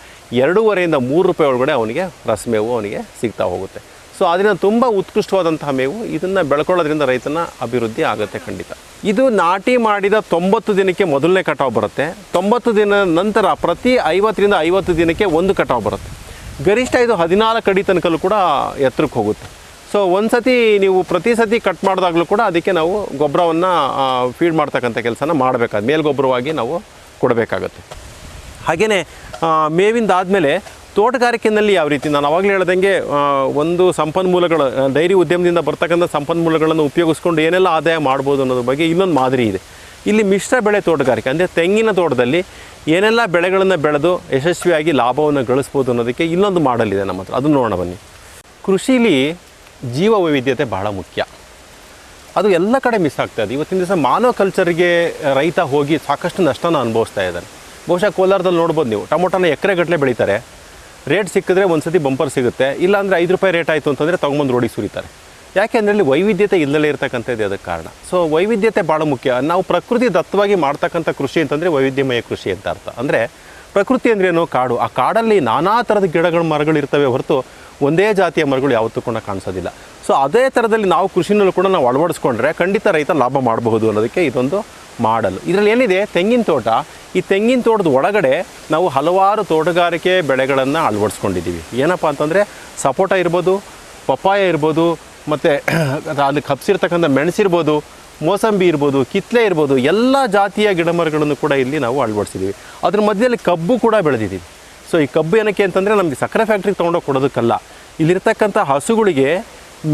ಎರಡೂವರೆಯಿಂದ ಮೂರು ರೂಪಾಯಿ ಒಳಗಡೆ ಅವನಿಗೆ ರಸಮೇವು ಅವನಿಗೆ ಸಿಗ್ತಾ ಹೋಗುತ್ತೆ. ಸೊ ಅದರಿಂದ ತುಂಬ ಉತ್ಕೃಷ್ಟವಾದಂತಹ ಮೇವು. ಇದನ್ನು ಬೆಳ್ಕೊಳ್ಳೋದ್ರಿಂದ ರೈತನ ಅಭಿವೃದ್ಧಿ ಆಗುತ್ತೆ ಖಂಡಿತ. ಇದು ನಾಟಿ ಮಾಡಿದ ತೊಂಬತ್ತು ದಿನಕ್ಕೆ ಮೊದಲನೇ ಕಟಾವು ಬರುತ್ತೆ. ತೊಂಬತ್ತು ದಿನ ನಂತರ ಪ್ರತಿ ಐವತ್ತರಿಂದ ಐವತ್ತು ದಿನಕ್ಕೆ ಒಂದು ಕಟಾವು ಬರುತ್ತೆ. ಗರಿಷ್ಠ ಇದು ಹದಿನಾಲ್ಕು ಅಡಿ ತನಕಲ್ಲೂ ಕೂಡ ಎತ್ತರಕ್ಕೆ ಹೋಗುತ್ತೆ. ಸೊ ಒಂದು ಸತಿ ನೀವು ಪ್ರತಿ ಸತಿ ಕಟ್ ಮಾಡಿದಾಗಲೂ ಕೂಡ ಅದಕ್ಕೆ ನಾವು ಗೊಬ್ಬರವನ್ನು ಫೀಡ್ ಮಾಡ್ತಕ್ಕಂಥ ಕೆಲಸನ ಮಾಡಬೇಕಾದ, ಮೇಲ್ಗೊಬ್ಬರವಾಗಿ ನಾವು ಕೊಡಬೇಕಾಗತ್ತೆ. ಹಾಗೆಯೇ ಮೇವಿಂದ ಆದಮೇಲೆ ತೋಟಗಾರಿಕೆಯಲ್ಲಿ ಯಾವ ರೀತಿ? ನಾನು ಅವಾಗಲೇ ಹೇಳ್ದಂಗೆ ಒಂದು ಸಂಪನ್ಮೂಲಗಳು ಡೈರಿ ಉದ್ಯಮದಿಂದ ಬರ್ತಕ್ಕಂಥ ಸಂಪನ್ಮೂಲಗಳನ್ನು ಉಪಯೋಗಿಸ್ಕೊಂಡು ಏನೆಲ್ಲ ಆದಾಯ ಮಾಡ್ಬೋದು ಅನ್ನೋದ್ರ ಬಗ್ಗೆ ಇನ್ನೊಂದು ಮಾದರಿ ಇದೆ. ಇಲ್ಲಿ ಮಿಶ್ರ ಬೆಳೆ ತೋಟಗಾರಿಕೆ, ಅಂದರೆ ತೆಂಗಿನ ತೋಟದಲ್ಲಿ ಏನೆಲ್ಲ ಬೆಳೆಗಳನ್ನು ಬೆಳೆದು ಯಶಸ್ವಿಯಾಗಿ ಲಾಭವನ್ನು ಗಳಿಸ್ಬೋದು ಅನ್ನೋದಕ್ಕೆ ಇನ್ನೊಂದು ಮಾಡಲ್ ಇದೆ ನಮ್ಮ ಹತ್ರ. ಅದನ್ನು ನೋಡೋಣ ಬನ್ನಿ. ಕೃಷಿಲಿ ಜೀವ ವೈವಿಧ್ಯತೆ ಬಹಳ ಮುಖ್ಯ. ಅದು ಎಲ್ಲ ಕಡೆ ಮಿಸ್ ಆಗ್ತಾ ಇದೆ. ಇವತ್ತಿನ ದಿವಸ ಮಾನವ ಕಲ್ಚರ್ಗೆ ರೈತ ಹೋಗಿ ಸಾಕಷ್ಟು ನಷ್ಟನ ಅನುಭವಿಸ್ತಾ ಇದ್ದಾನೆ. ಬಹುಶಃ ಕೋಲಾರದಲ್ಲಿ ನೋಡ್ಬೋದು ನೀವು. ಟೊಮೊಟೊನ ಎಕರೆಗಟ್ಟಲೆ ಬೆಳೀತಾರೆ. ರೇಟ್ ಸಿಕ್ಕಿದ್ರೆ ಒಂದು ಸತಿ ಬಂಪರ್ ಸಿಗುತ್ತೆ. ಇಲ್ಲಾಂದರೆ ಐದು ರೂಪಾಯಿ ರೇಟ್ ಆಯಿತು ಅಂತಂದರೆ ತೊಗೊಂಬಂದು ರೋಡಿಗೆ ಸುರಿತಾರೆ. ಯಾಕೆಂದರೆ ಅಲ್ಲಿ ವೈವಿಧ್ಯತೆ ಇಲ್ಲದೇ ಇರತಕ್ಕಂಥದ್ದು ಅದಕ್ಕೆ ಕಾರಣ. ಸೊ ವೈವಿಧ್ಯತೆ ಭಾಳ ಮುಖ್ಯ. ನಾವು ಪ್ರಕೃತಿ ದತ್ತವಾಗಿ ಮಾಡ್ತಕ್ಕಂಥ ಕೃಷಿ ಅಂತಂದರೆ ವೈವಿಧ್ಯಮಯ ಕೃಷಿ ಅಂತ ಅರ್ಥ. ಅಂದರೆ ಪ್ರಕೃತಿ ಅಂದ್ರೇನು ಕಾಡು. ಆ ಕಾಡಲ್ಲಿ ನಾನಾ ಥರದ ಗಿಡಗಳು, ಮರಗಳು ಇರ್ತವೆ ಹೊರತು ಒಂದೇ ಜಾತಿಯ ಮರಗಳು ಯಾವತ್ತೂ ಕೂಡ ಕಾಣಿಸೋದಿಲ್ಲ. ಸೊ ಅದೇ ಥರದಲ್ಲಿ ನಾವು ಕೃಷಿನಲ್ಲೂ ಕೂಡ ನಾವು ಅಳವಡಿಸ್ಕೊಂಡ್ರೆ ಖಂಡಿತ ರೈತ ಲಾಭ ಮಾಡಬಹುದು ಅನ್ನೋದಕ್ಕೆ ಇದೊಂದು ಮಾಡಲು. ಇದರಲ್ಲಿ ಏನಿದೆ? ತೆಂಗಿನ ತೋಟ. ಈ ತೆಂಗಿನ ತೋಟದ ಒಳಗಡೆ ನಾವು ಹಲವಾರು ತೋಟಗಾರಿಕೆ ಬೆಳೆಗಳನ್ನು ಅಳವಡಿಸ್ಕೊಂಡಿದ್ದೀವಿ. ಏನಪ್ಪ ಅಂತಂದರೆ, ಸಪೋಟ ಇರ್ಬೋದು, ಪಪ್ಪಾಯ ಇರ್ಬೋದು, ಮತ್ತು ಅಲ್ಲಿ ಕಪ್ಸಿರ್ತಕ್ಕಂಥ ಮೆಣಸಿರ್ಬೋದು ಮೋಸಂಬಿ ಇರ್ಬೋದು, ಕಿತ್ಲೆ ಇರ್ಬೋದು, ಎಲ್ಲ ಜಾತಿಯ ಗಿಡಮರಗಳನ್ನು ಕೂಡ ಇಲ್ಲಿ ನಾವು ಅಳವಡಿಸಿದ್ದೀವಿ. ಅದ್ರ ಮಧ್ಯದಲ್ಲಿ ಕಬ್ಬು ಕೂಡ ಬೆಳೆದಿದ್ದೀವಿ. ಸೊ ಈ ಕಬ್ಬು ಏನಕ್ಕೆ ಅಂತಂದರೆ, ನಮಗೆ ಸಕ್ಕರೆ ಫ್ಯಾಕ್ಟ್ರಿಗೆ ತೊಗೊಂಡೋಗಿ ಕೊಡೋದಕ್ಕಲ್ಲ. ಇಲ್ಲಿರ್ತಕ್ಕಂಥ ಹಸುಗಳಿಗೆ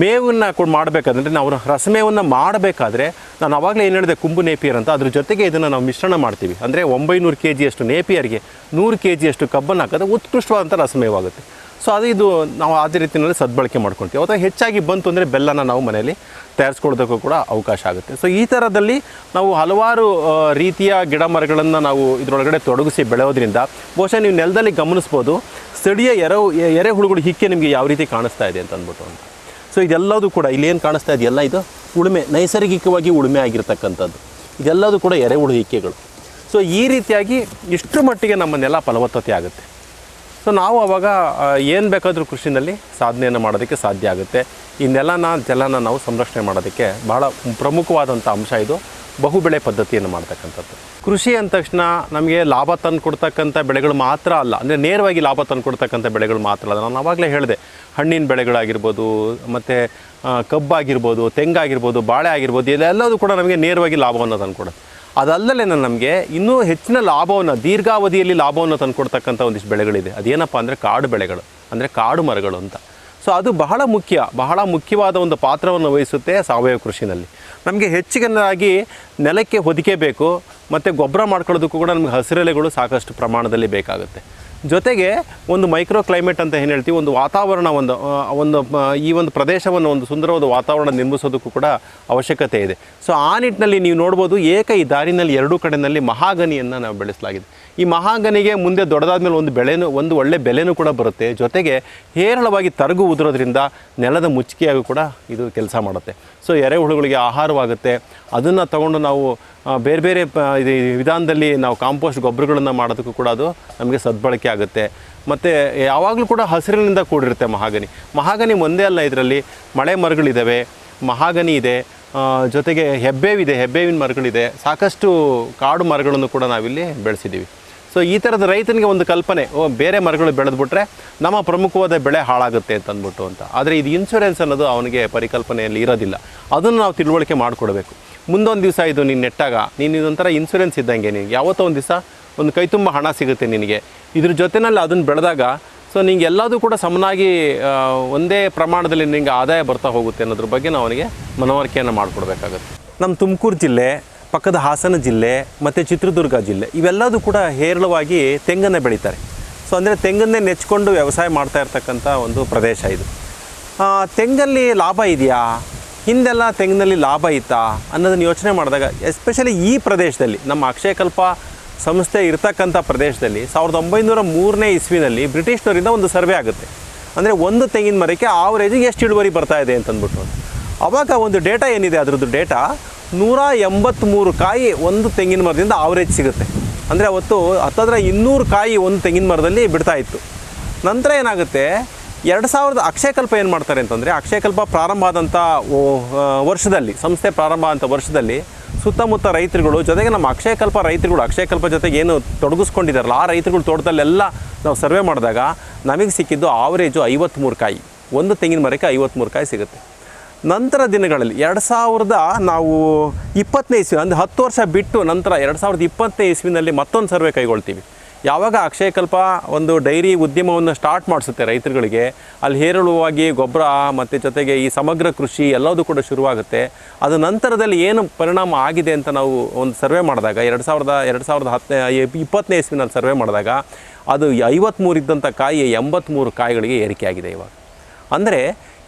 ಮೇವನ್ನು ಕೂಡ ಮಾಡಬೇಕಾದ್ರೆ ನಾವು ರಸಮೇವನ್ನು ಮಾಡಬೇಕಾದ್ರೆ ನಾನು ಆವಾಗಲೇ ಏನು ಹೇಳಿದೆ, ಕುಂಬು ನೇಪಿಯರ್ ಅಂತ. ಅದ್ರ ಜೊತೆಗೆ ಇದನ್ನು ನಾವು ಮಿಶ್ರಣ ಮಾಡ್ತೀವಿ. ಅಂದರೆ ಒಂಬೈನೂರು ಕೆ ಜಿಯಷ್ಟು ನೇಪಿಯರ್ಗೆ ನೂರು ಕೆ ಜಿಯಷ್ಟು ಕಬ್ಬನ್ನು ಹಾಕಿದ್ರೆ ಉತ್ಕೃಷ್ಟವಾದಂಥ ರಸಮೇವಾಗುತ್ತೆ. ಸೊ ಅದು ಇದು ನಾವು ಅದೇ ರೀತಿಯಲ್ಲಿ ಸದ್ಬಳಕೆ ಮಾಡ್ಕೊಳ್ತೀವಿ ಅಥವಾ ಹೆಚ್ಚಾಗಿ ಬಂತು ಅಂದರೆ ಬೆಲ್ಲನ ನಾವು ಮನೆಯಲ್ಲಿ ತಯಾರಿಸ್ಕೊಳ್ಳೋದಕ್ಕೂ ಕೂಡ ಅವಕಾಶ ಆಗುತ್ತೆ. ಸೊ ಈ ಥರದಲ್ಲಿ ನಾವು ಹಲವಾರು ರೀತಿಯ ಗಿಡ ಮರಗಳನ್ನು ನಾವು ಇದರೊಳಗಡೆ ತೊಡಗಿಸಿ ಬೆಳೆಯೋದ್ರಿಂದ ಬಹುಶಃ ನೀವು ನೆಲದಲ್ಲಿ ಗಮನಿಸ್ಬೋದು ಸ್ಥಳೀಯ ಎರೆ ಎರೆಹುಳುಗಳು ಹಿಕ್ಕೆ ನಿಮಗೆ ಯಾವ ರೀತಿ ಕಾಣಿಸ್ತಾ ಇದೆ ಅಂತ ಅಂದ್ಬಿಟ್ಟು ಸೊ ಇದೆಲ್ಲದೂ ಕೂಡ ಇಲ್ಲೇನು ಕಾಣಿಸ್ತಾ ಇದೆಯಲ್ಲ, ಇದು ಉಳುಮೆ, ನೈಸರ್ಗಿಕವಾಗಿ ಉಳುಮೆ ಆಗಿರ್ತಕ್ಕಂಥದ್ದು. ಇದೆಲ್ಲದೂ ಕೂಡ ಎರೆಹುಳುವಿಕೆಗಳು ಸೊ ಈ ರೀತಿಯಾಗಿ ಇಷ್ಟರ ಮಟ್ಟಿಗೆ ನಮ್ಮ ನೆಲ ಫಲವತ್ತತೆ ಆಗುತ್ತೆ. ಸೊ ನಾವು ಆವಾಗ ಏನು ಬೇಕಾದರೂ ಕೃಷಿನಲ್ಲಿ ಸಾಧನೆಯನ್ನು ಮಾಡೋದಕ್ಕೆ ಸಾಧ್ಯ ಆಗುತ್ತೆ. ಈ ನೆಲನ ಜಲನ ನಾವು ಸಂರಕ್ಷಣೆ ಮಾಡೋದಕ್ಕೆ ಬಹಳ ಪ್ರಮುಖವಾದಂಥ ಅಂಶ ಇದು. ಬಹುಬೆಳೆ ಪದ್ಧತಿಯನ್ನು ಮಾಡ್ತಕ್ಕಂಥದ್ದು. ಕೃಷಿ ಅಂದ ತಕ್ಷಣ ನಮಗೆ ಲಾಭ ತಂದು ಕೊಡ್ತಕ್ಕಂಥ ಬೆಳೆಗಳು ಮಾತ್ರ ಅಲ್ಲ, ಅಂದರೆ ನೇರವಾಗಿ ಲಾಭ ತಂದು ಕೊಡ್ತಕ್ಕಂಥ ಬೆಳೆಗಳು ಮಾತ್ರ ಅಲ್ಲ. ನಾನು ಆವಾಗಲೇ ಹೇಳಿದೆ, ಹಣ್ಣಿನ ಬೆಳೆಗಳಾಗಿರ್ಬೋದು, ಮತ್ತು ಕಬ್ಬಾಗಿರ್ಬೋದು, ತೆಂಗಾಗಿರ್ಬೋದು, ಬಾಳೆ ಆಗಿರ್ಬೋದು, ಇದೆಲ್ಲದೂ ಕೂಡ ನಮಗೆ ನೇರವಾಗಿ ಲಾಭವನ್ನು ತಂದು ಕೊಡುತ್ತೆ. ಅದಲ್ಲದೆ ನಮಗೆ ಇನ್ನೂ ಹೆಚ್ಚಿನ ಲಾಭವನ್ನು, ದೀರ್ಘಾವಧಿಯಲ್ಲಿ ಲಾಭವನ್ನು ತಂದುಕೊಡ್ತಕ್ಕಂಥ ಒಂದಿಷ್ಟು ಬೆಳೆಗಳಿದೆ. ಅದೇನಪ್ಪ ಅಂದರೆ ಕಾಡು ಬೆಳೆಗಳು, ಅಂದರೆ ಕಾಡು ಮರಗಳು ಅಂತ. ಸೊ ಅದು ಬಹಳ ಮುಖ್ಯ, ಬಹಳ ಮುಖ್ಯವಾದ ಒಂದು ಪಾತ್ರವನ್ನು ವಹಿಸುತ್ತೆ ಸಾವಯವ ಕೃಷಿನಲ್ಲಿ. ನಮಗೆ ಹೆಚ್ಚಿಗೆನಾಗಿ ನೆಲಕ್ಕೆ ಹೊದಿಕೆ ಬೇಕು ಮತ್ತು ಗೊಬ್ಬರ ಮಾಡ್ಕೊಳ್ಳೋದಕ್ಕೂ ಕೂಡ ನಮಗೆ ಹಸಿರೆಲೆಗಳು ಸಾಕಷ್ಟು ಪ್ರಮಾಣದಲ್ಲಿ ಬೇಕಾಗುತ್ತೆ. ಜೊತೆಗೆ ಒಂದು ಮೈಕ್ರೋ ಕ್ಲೈಮೇಟ್ ಅಂತ ಏನು ಹೇಳ್ತೀವಿ, ಒಂದು ವಾತಾವರಣ ಒಂದು ಒಂದು ಈ ಒಂದು ಪ್ರದೇಶವನ್ನು ಒಂದು ಸುಂದರವಾದ ವಾತಾವರಣ ನಿರ್ಮಿಸೋದಕ್ಕೂ ಕೂಡ ಅವಶ್ಯಕತೆ ಇದೆ. ಸೊ ಆ ನಿಟ್ಟಿನಲ್ಲಿ ನೀವು ನೋಡ್ಬೋದು ಏಕ ಈ ದಾರಿನಲ್ಲಿ ಎರಡೂ ಕಡೆಯಲ್ಲಿ ಮಹಾಗನಿಯನ್ನು ನಾವು ಬೆಳೆಸಲಾಗಿದೆ. ಈ ಮಹಾಗನಿಗೆ ಮುಂದೆ ದೊಡ್ಡದಾದ ಮೇಲೆ ಒಂದು ಬೆಳೆನೂ, ಒಂದು ಒಳ್ಳೆ ಬೆಲೆನೂ ಕೂಡ ಬರುತ್ತೆ. ಜೊತೆಗೆ ಹೇರಳವಾಗಿ ತರಗು ಉದುರೋದ್ರಿಂದ ನೆಲದ ಮುಚ್ಚಿಗೆಯಾಗೂ ಕೂಡ ಇದು ಕೆಲಸ ಮಾಡುತ್ತೆ. ಸೊ ಎರೆಹುಳುಗಳಿಗೆ ಆಹಾರವಾಗುತ್ತೆ. ಅದನ್ನು ತಗೊಂಡು ನಾವು ಬೇರೆ ಬೇರೆ ಇದು ವಿಧಾನದಲ್ಲಿ ನಾವು ಕಾಂಪೋಸ್ಟ್ ಗೊಬ್ಬರಗಳನ್ನು ಮಾಡೋದಕ್ಕೂ ಕೂಡ ಅದು ನಮಗೆ ಸದ್ಬಳಕೆ ಆಗುತ್ತೆ. ಮತ್ತು ಯಾವಾಗಲೂ ಕೂಡ ಹಸಿರಿನಿಂದ ಕೂಡಿರುತ್ತೆ ಮಹಾಗನಿ. ಮಹಾಗನಿ ಒಂದೇ ಅಲ್ಲ ಇದರಲ್ಲಿ ಮಳೆ ಮರಗಳಿದ್ದಾವೆ ಮಹಾಗನಿ ಇದೆ ಜೊತೆಗೆ ಹೆಬ್ಬೇವಿದೆ ಹೆಬ್ಬೇವಿನ ಮರಗಳಿದೆ, ಸಾಕಷ್ಟು ಕಾಡು ಮರಗಳನ್ನು ಕೂಡ ನಾವಿಲ್ಲಿ ಬೆಳೆಸಿದ್ದೀವಿ ಸೊ ಈ ಥರದ ರೈತನಿಗೆ ಒಂದು ಕಲ್ಪನೆ, ಓ, ಬೇರೆ ಮರಗಳು ಬೆಳೆದ್ಬಿಟ್ರೆ ನಮ್ಮ ಪ್ರಮುಖವಾದ ಬೆಳೆ ಹಾಳಾಗುತ್ತೆ ಅಂತ ಅಂದ್ಬಿಟ್ಟು ಅಂತ. ಆದರೆ ಇದು ಇನ್ಶೂರೆನ್ಸ್ ಅನ್ನೋದು ಅವನಿಗೆ ಪರಿಕಲ್ಪನೆಯಲ್ಲಿ ಇರೋದಿಲ್ಲ. ಅದನ್ನು ನಾವು ತಿಳುವಳಿಕೆ ಮಾಡಿಕೊಡ್ಬೇಕು. ಮುಂದೊಂದು ದಿವಸ ಇದು ನೀನು ನೆಟ್ಟಾಗ, ನೀನು ಇದೊಂಥರ ಇನ್ಸೂರೆನ್ಸ್ ಇದ್ದಂಗೆ ನಿನಗೆ. ಯಾವತ್ತೋ ಒಂದು ದಿವಸ ಒಂದು ಕೈ ತುಂಬ ಹಣ ಸಿಗುತ್ತೆ ನಿನಗೆ. ಇದ್ರ ಜೊತೆನಲ್ಲಿ ಅದನ್ನು ಬೆಳೆದಾಗ ಸೊ ನಿಂಗೆ ಎಲ್ಲದೂ ಕೂಡ ಸಮನಾಗಿ ಒಂದೇ ಪ್ರಮಾಣದಲ್ಲಿ ನಿಮಗೆ ಆದಾಯ ಬರ್ತಾ ಹೋಗುತ್ತೆ ಅನ್ನೋದ್ರ ಬಗ್ಗೆ ನಾವು ಅವನಿಗೆ ಮನವರಿಕೆಯನ್ನು ಮಾಡಿಕೊಡ್ಬೇಕಾಗುತ್ತೆ. ನಮ್ಮ ತುಮಕೂರು ಜಿಲ್ಲೆ, ಪಕ್ಕದ ಹಾಸನ ಜಿಲ್ಲೆ, ಮತ್ತು ಚಿತ್ರದುರ್ಗ ಜಿಲ್ಲೆ, ಇವೆಲ್ಲದೂ ಕೂಡ ಹೇರಳವಾಗಿ ತೆಂಗನ್ನು ಬೆಳೀತಾರೆ. ಸೊ ಅಂದರೆ ತೆಂಗನ್ನೇ ನೆಚ್ಕೊಂಡು ವ್ಯವಸಾಯ ಮಾಡ್ತಾ ಇರ್ತಕ್ಕಂಥ ಒಂದು ಪ್ರದೇಶ ಇದು. ತೆಂಗಲ್ಲಿ ಲಾಭ ಇದೆಯಾ? ಹಿಂದೆಲ್ಲ ತೆಂಗಿನಲ್ಲಿ ಲಾಭ ಇತ್ತಾ ಅನ್ನೋದನ್ನು ಯೋಚನೆ ಮಾಡಿದಾಗ ಎಸ್ಪೆಷಲಿ ಈ ಪ್ರದೇಶದಲ್ಲಿ, ನಮ್ಮ ಅಕ್ಷಯಕಲ್ಪ ಸಂಸ್ಥೆ ಇರತಕ್ಕಂಥ ಪ್ರದೇಶದಲ್ಲಿ ಸಾವಿರದ ಒಂಬೈನೂರ ಮೂರನೇ ಇಸ್ವಿನಲ್ಲಿ ಬ್ರಿಟಿಷ್ನವರಿಂದ ಒಂದು ಸರ್ವೆ ಆಗುತ್ತೆ. ಅಂದರೆ ಒಂದು ತೆಂಗಿನ ಮರಕ್ಕೆ ಆವರೇಜ್ ಎಷ್ಟು ಇಳುವರಿ ಬರ್ತಾ ಇದೆ ಅಂತಂದ್ಬಿಟ್ಟು. ಅವಾಗ ಒಂದು ಡೇಟಾ ಏನಿದೆ, ಅದರದ್ದು ಡೇಟಾ ನೂರ ಎಂಬತ್ತ್ಮೂರು ಕಾಯಿ ಒಂದು ತೆಂಗಿನ ಮರದಿಂದ ಆವರೇಜ್ ಸಿಗುತ್ತೆ. ಅಂದರೆ ಅವತ್ತು ಹತ್ತತ್ರ ಇನ್ನೂರು ಕಾಯಿ ಒಂದು ತೆಂಗಿನ ಮರದಲ್ಲಿ ಬಿಡ್ತಾ ಇತ್ತು. ನಂತರ ಏನಾಗುತ್ತೆ? ಎರಡು ಸಾವಿರದ ಅಕ್ಷಯಕಲ್ಪ ಏನು ಮಾಡ್ತಾರೆ ಅಂತಂದರೆ ಅಕ್ಷಯಕಲ್ಪ ಪ್ರಾರಂಭ ಆದಂಥ ವರ್ಷದಲ್ಲಿ, ಸಂಸ್ಥೆ ಪ್ರಾರಂಭ ಆದಂಥ ವರ್ಷದಲ್ಲಿ ಸುತ್ತಮುತ್ತ ರೈತರುಗಳು ಜೊತೆಗೆ ನಮ್ಮ ಅಕ್ಷಯಕಲ್ಪ ರೈತರುಗಳು ಅಕ್ಷಯಕಲ್ಪ ಜೊತೆಗೆ ಏನು ತೊಡಗಿಸ್ಕೊಂಡಿದ್ದಾರಲ್ಲ, ಆ ರೈತರುಗಳು ತೋಟದಲ್ಲೆಲ್ಲ ನಾವು ಸರ್ವೆ ಮಾಡಿದಾಗ ನಮಗೆ ಸಿಕ್ಕಿದ್ದು ಆವರೇಜು ಐವತ್ತ್ಮೂರು ಕಾಯಿ, ಒಂದು ತೆಂಗಿನ ಮರಕ್ಕೆ ಐವತ್ತ್ಮೂರು ಕಾಯಿ ಸಿಗುತ್ತೆ. ನಂತರ ದಿನಗಳಲ್ಲಿ ಎರಡು ಸಾವಿರದ ನಾವು ಇಪ್ಪತ್ತನೇ ಇಸ್ವಿ, ಅಂದರೆ ಹತ್ತು ವರ್ಷ ಬಿಟ್ಟು ನಂತರ ಎರಡು ಸಾವಿರದ ಇಪ್ಪತ್ತನೇ ಇಸ್ವಿನಲ್ಲಿ ಮತ್ತೊಂದು ಸರ್ವೆ ಕೈಗೊಳ್ತೀವಿ. ಯಾವಾಗ ಅಕ್ಷಯಕಲ್ಪ ಒಂದು ಡೈರಿ ಉದ್ಯಮವನ್ನು ಸ್ಟಾರ್ಟ್ ಮಾಡಿಸುತ್ತೆ ರೈತರುಗಳಿಗೆ, ಅಲ್ಲಿ ಹೇರಳವಾಗಿ ಗೊಬ್ಬರ ಮತ್ತು ಜೊತೆಗೆ ಈ ಸಮಗ್ರ ಕೃಷಿ ಎಲ್ಲದೂ ಕೂಡ ಶುರುವಾಗುತ್ತೆ. ಅದು ನಂತರದಲ್ಲಿ ಏನು ಪರಿಣಾಮ ಆಗಿದೆ ಅಂತ ನಾವು ಒಂದು ಸರ್ವೆ ಮಾಡಿದಾಗ, ಎರಡು ಸಾವಿರದ ಎರಡು ಸಾವಿರದ ಹತ್ತನೇ, ಇಪ್ಪತ್ತನೇ ಇಸ್ವಿನಲ್ಲಿ ಸರ್ವೆ ಮಾಡಿದಾಗ, ಅದು ಐವತ್ತ್ಮೂರು ಇದ್ದಂಥ ಕಾಯಿ ಎಂಬತ್ತ್ಮೂರು ಕಾಯಿಗಳಿಗೆ ಏರಿಕೆಯಾಗಿದೆ ಇವಾಗ. ಅಂದರೆ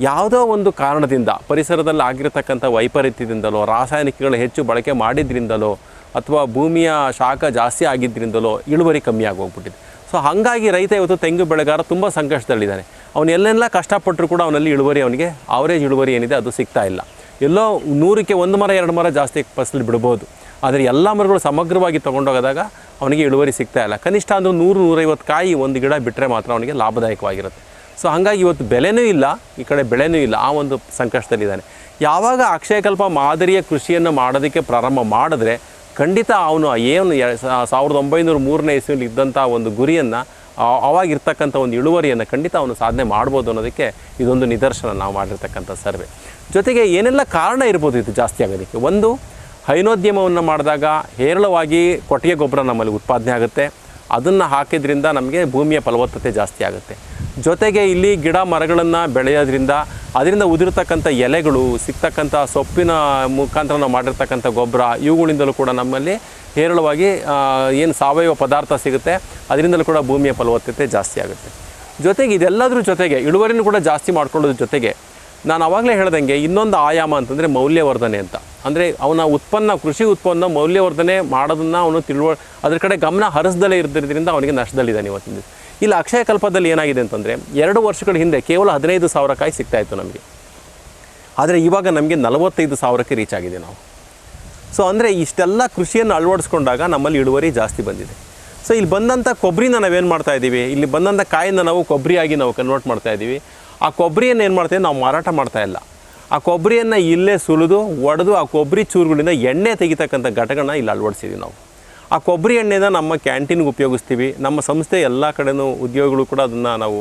ಯಾವುದೋ ಒಂದು ಕಾರಣದಿಂದ, ಪರಿಸರದಲ್ಲಿ ಆಗಿರತಕ್ಕಂಥ ವೈಪರೀತ್ಯದಿಂದಲೋ, ರಾಸಾಯನಿಕಗಳು ಹೆಚ್ಚು ಬಳಕೆ ಮಾಡಿದ್ರಿಂದಲೋ ಅಥವಾ ಭೂಮಿಯ ಶಾಖ ಜಾಸ್ತಿ ಆಗಿದ್ದರಿಂದಲೋ ಇಳುವರಿ ಕಮ್ಮಿ ಆಗೋಗ್ಬಿಟ್ಟಿದೆ. ಸೊ ಹಾಗಾಗಿ ರೈತ ಇವತ್ತು ತೆಂಗು ಬೆಳೆಗಾರ ತುಂಬ ಸಂಕಷ್ಟದಲ್ಲಿದ್ದಾನೆ ಅವನು ಎಲ್ಲೆಲ್ಲ ಕಷ್ಟಪಟ್ಟರು ಕೂಡ ಅವನಲ್ಲಿ ಇಳುವರಿ ಅವನಿಗೆ ಆವರೇಜ್ ಇಳುವರಿ ಏನಿದೆ ಅದು ಸಿಗ್ತಾ ಇಲ್ಲ. ಎಲ್ಲೋ ನೂರಕ್ಕೆ ಒಂದು ಮರ, ಎರಡು ಮರ ಜಾಸ್ತಿ ಫಸಲು ಬಿಡ್ಬೋದು. ಆದರೆ ಎಲ್ಲ ಮರಗಳು ಸಮಗ್ರವಾಗಿ ತೊಗೊಂಡೋಗೋದಾಗ ಅವನಿಗೆ ಇಳುವರಿ ಸಿಗ್ತಾ ಇಲ್ಲ. ಕನಿಷ್ಠ ಅಂದರೆ ನೂರು, ನೂರೈವತ್ತು ಕಾಯಿ ಒಂದು ಗಿಡ ಬಿಟ್ಟರೆ ಮಾತ್ರ ಅವನಿಗೆ ಲಾಭದಾಯಕವಾಗಿರುತ್ತೆ. ಸೊ ಹಾಗಾಗಿ ಇವತ್ತು ಬೆಲೆನೂ ಇಲ್ಲ, ಈ ಕಡೆ ಬೆಳೆನೂ ಇಲ್ಲ, ಆ ಒಂದು ಸಂಕಷ್ಟದಲ್ಲಿದ್ದಾನೆ. ಯಾವಾಗ ಅಕ್ಷಯಕಲ್ಪ ಮಾದರಿಯ ಕೃಷಿಯನ್ನು ಮಾಡೋದಕ್ಕೆ ಪ್ರಾರಂಭ ಮಾಡಿದ್ರೆ ಖಂಡಿತ ಅವನು ಏನು ಸಾವಿರದ ಒಂಬೈನೂರ ಮೂರನೇ ಇಸ್ವಿಯಲ್ಲಿ ಇದ್ದಂಥ ಒಂದು ಗುರಿಯನ್ನು ಅವಾಗಿರ್ತಕ್ಕಂಥ ಒಂದು ಇಳುವರಿಯನ್ನು ಖಂಡಿತ ಅವನು ಸಾಧನೆ ಮಾಡ್ಬೋದು ಅನ್ನೋದಕ್ಕೆ ಇದೊಂದು ನಿದರ್ಶನ ನಾವು ಮಾಡಿರ್ತಕ್ಕಂಥ ಸರ್ವೆ. ಜೊತೆಗೆ ಏನೆಲ್ಲ ಕಾರಣ ಇರ್ಬೋದು ಇದು ಜಾಸ್ತಿ ಆಗೋದಕ್ಕೆ ಒಂದು, ಹೈನೋದ್ಯಮವನ್ನು ಮಾಡಿದಾಗ ಹೇರಳವಾಗಿ ಕೊಟ್ಟಿಗೆ ಗೊಬ್ಬರ ನಮ್ಮಲ್ಲಿ ಉತ್ಪಾದನೆ ಆಗುತ್ತೆ. ಅದನ್ನು ಹಾಕಿದ್ರಿಂದ ನಮಗೆ ಭೂಮಿಯ ಫಲವತ್ತತೆ ಜಾಸ್ತಿ ಆಗುತ್ತೆ. ಜೊತೆಗೆ ಇಲ್ಲಿ ಗಿಡ ಮರಗಳನ್ನು ಬೆಳೆಯೋದ್ರಿಂದ ಅದರಿಂದ ಉದಿರ್ತಕ್ಕಂಥ ಎಲೆಗಳು, ಸಿಗ್ತಕ್ಕಂಥ ಸೊಪ್ಪಿನ ಮುಖಾಂತರ ನಾವು ಮಾಡಿರ್ತಕ್ಕಂಥ ಗೊಬ್ಬರ, ಇವುಗಳಿಂದಲೂ ಕೂಡ ನಮ್ಮಲ್ಲಿ ಹೇರಳವಾಗಿ ಏನು ಸಾವಯವ ಪದಾರ್ಥ ಸಿಗುತ್ತೆ, ಅದರಿಂದಲೂ ಕೂಡ ಭೂಮಿಯ ಫಲವತ್ತತೆ ಜಾಸ್ತಿ ಆಗುತ್ತೆ. ಜೊತೆಗೆ ಇದೆಲ್ಲದ್ರ ಜೊತೆಗೆ ಇಳುವರಿನೂ ಕೂಡ ಜಾಸ್ತಿ ಮಾಡ್ಕೊಳ್ಳೋದ್ರ ಜೊತೆಗೆ ನಾನು ಆವಾಗಲೇ ಹೇಳ್ದಂಗೆ ಇನ್ನೊಂದು ಆಯಾಮ ಅಂತಂದರೆ ಮೌಲ್ಯವರ್ಧನೆ ಅಂತ. ಅಂದರೆ ಅವನ ಉತ್ಪನ್ನ, ಕೃಷಿ ಉತ್ಪನ್ನ ಮೌಲ್ಯವರ್ಧನೆ ಮಾಡೋದನ್ನು ಅವನು ತಿಳುವ, ಅದ್ರ ಕಡೆ ಗಮನ ಹರಿಸ್ದಲೇ ಇರೋದ್ರಿಂದ ಅವನಿಗೆ ನಷ್ಟದಲ್ಲಿದ್ದಾನೆ ಇವತ್ತಿನ ಇಲ್ಲಿ ಅಕ್ಷಯ ಕಲ್ಪದಲ್ಲಿ ಏನಾಗಿದೆ ಅಂತಂದರೆ ಎರಡು ವರ್ಷಗಳ ಹಿಂದೆ ಕೇವಲ ಹದಿನೈದು ಸಾವಿರ ಕಾಯಿ ಸಿಗ್ತಾ ಇತ್ತು ನಮಗೆ. ಆದರೆ ಇವಾಗ ನಮಗೆ ನಲವತ್ತೈದು ಸಾವಿರಕ್ಕೆ ರೀಚ್ ಆಗಿದೆ ನಾವು. ಸೊ ಅಂದರೆ ಇಷ್ಟೆಲ್ಲ ಕೃಷಿಯನ್ನು ಅಳವಡಿಸ್ಕೊಂಡಾಗ ನಮ್ಮಲ್ಲಿ ಇಳುವರಿ ಜಾಸ್ತಿ ಬಂದಿದೆ. ಸೊ ಇಲ್ಲಿ ಬಂದಂಥ ಕೊಬ್ಬರಿನ ನಾವೇನು ಮಾಡ್ತಾ ಇದ್ದೀವಿ? ಇಲ್ಲಿ ಬಂದಂಥ ಕಾಯಿನ ನಾವು ಕೊಬ್ಬರಿಯಾಗಿ ನಾವು ಕನ್ವರ್ಟ್ ಮಾಡ್ತಾ ಇದ್ದೀವಿ. ಆ ಕೊಬ್ಬರಿಯನ್ನು ಏನು ಮಾಡ್ತೀವಿ ನಾವು ಮಾರಾಟ ಮಾಡ್ತಾ ಇಲ್ಲ. ಆ ಕೊಬ್ಬರಿಯನ್ನು ಇಲ್ಲೇ ಸುಲಿದು, ಒಡೆದು ಆ ಕೊಬ್ಬರಿ ಚೂರುಗಳಿಂದ ಎಣ್ಣೆ ತೆಗಿತಕ್ಕಂಥ ಘಟಗಳನ್ನ ಇಲ್ಲಿ ಅಳವಡಿಸಿದ್ದೀವಿ ನಾವು. ಆ ಕೊಬ್ಬರಿ ಎಣ್ಣೆನ ನಮ್ಮ ಕ್ಯಾಂಟೀನ್ಗೆ ಉಪಯೋಗಿಸ್ತೀವಿ. ನಮ್ಮ ಸಂಸ್ಥೆ ಎಲ್ಲ ಕಡೆನೂ ಉದ್ಯೋಗಗಳು ಕೂಡ ಅದನ್ನು ನಾವು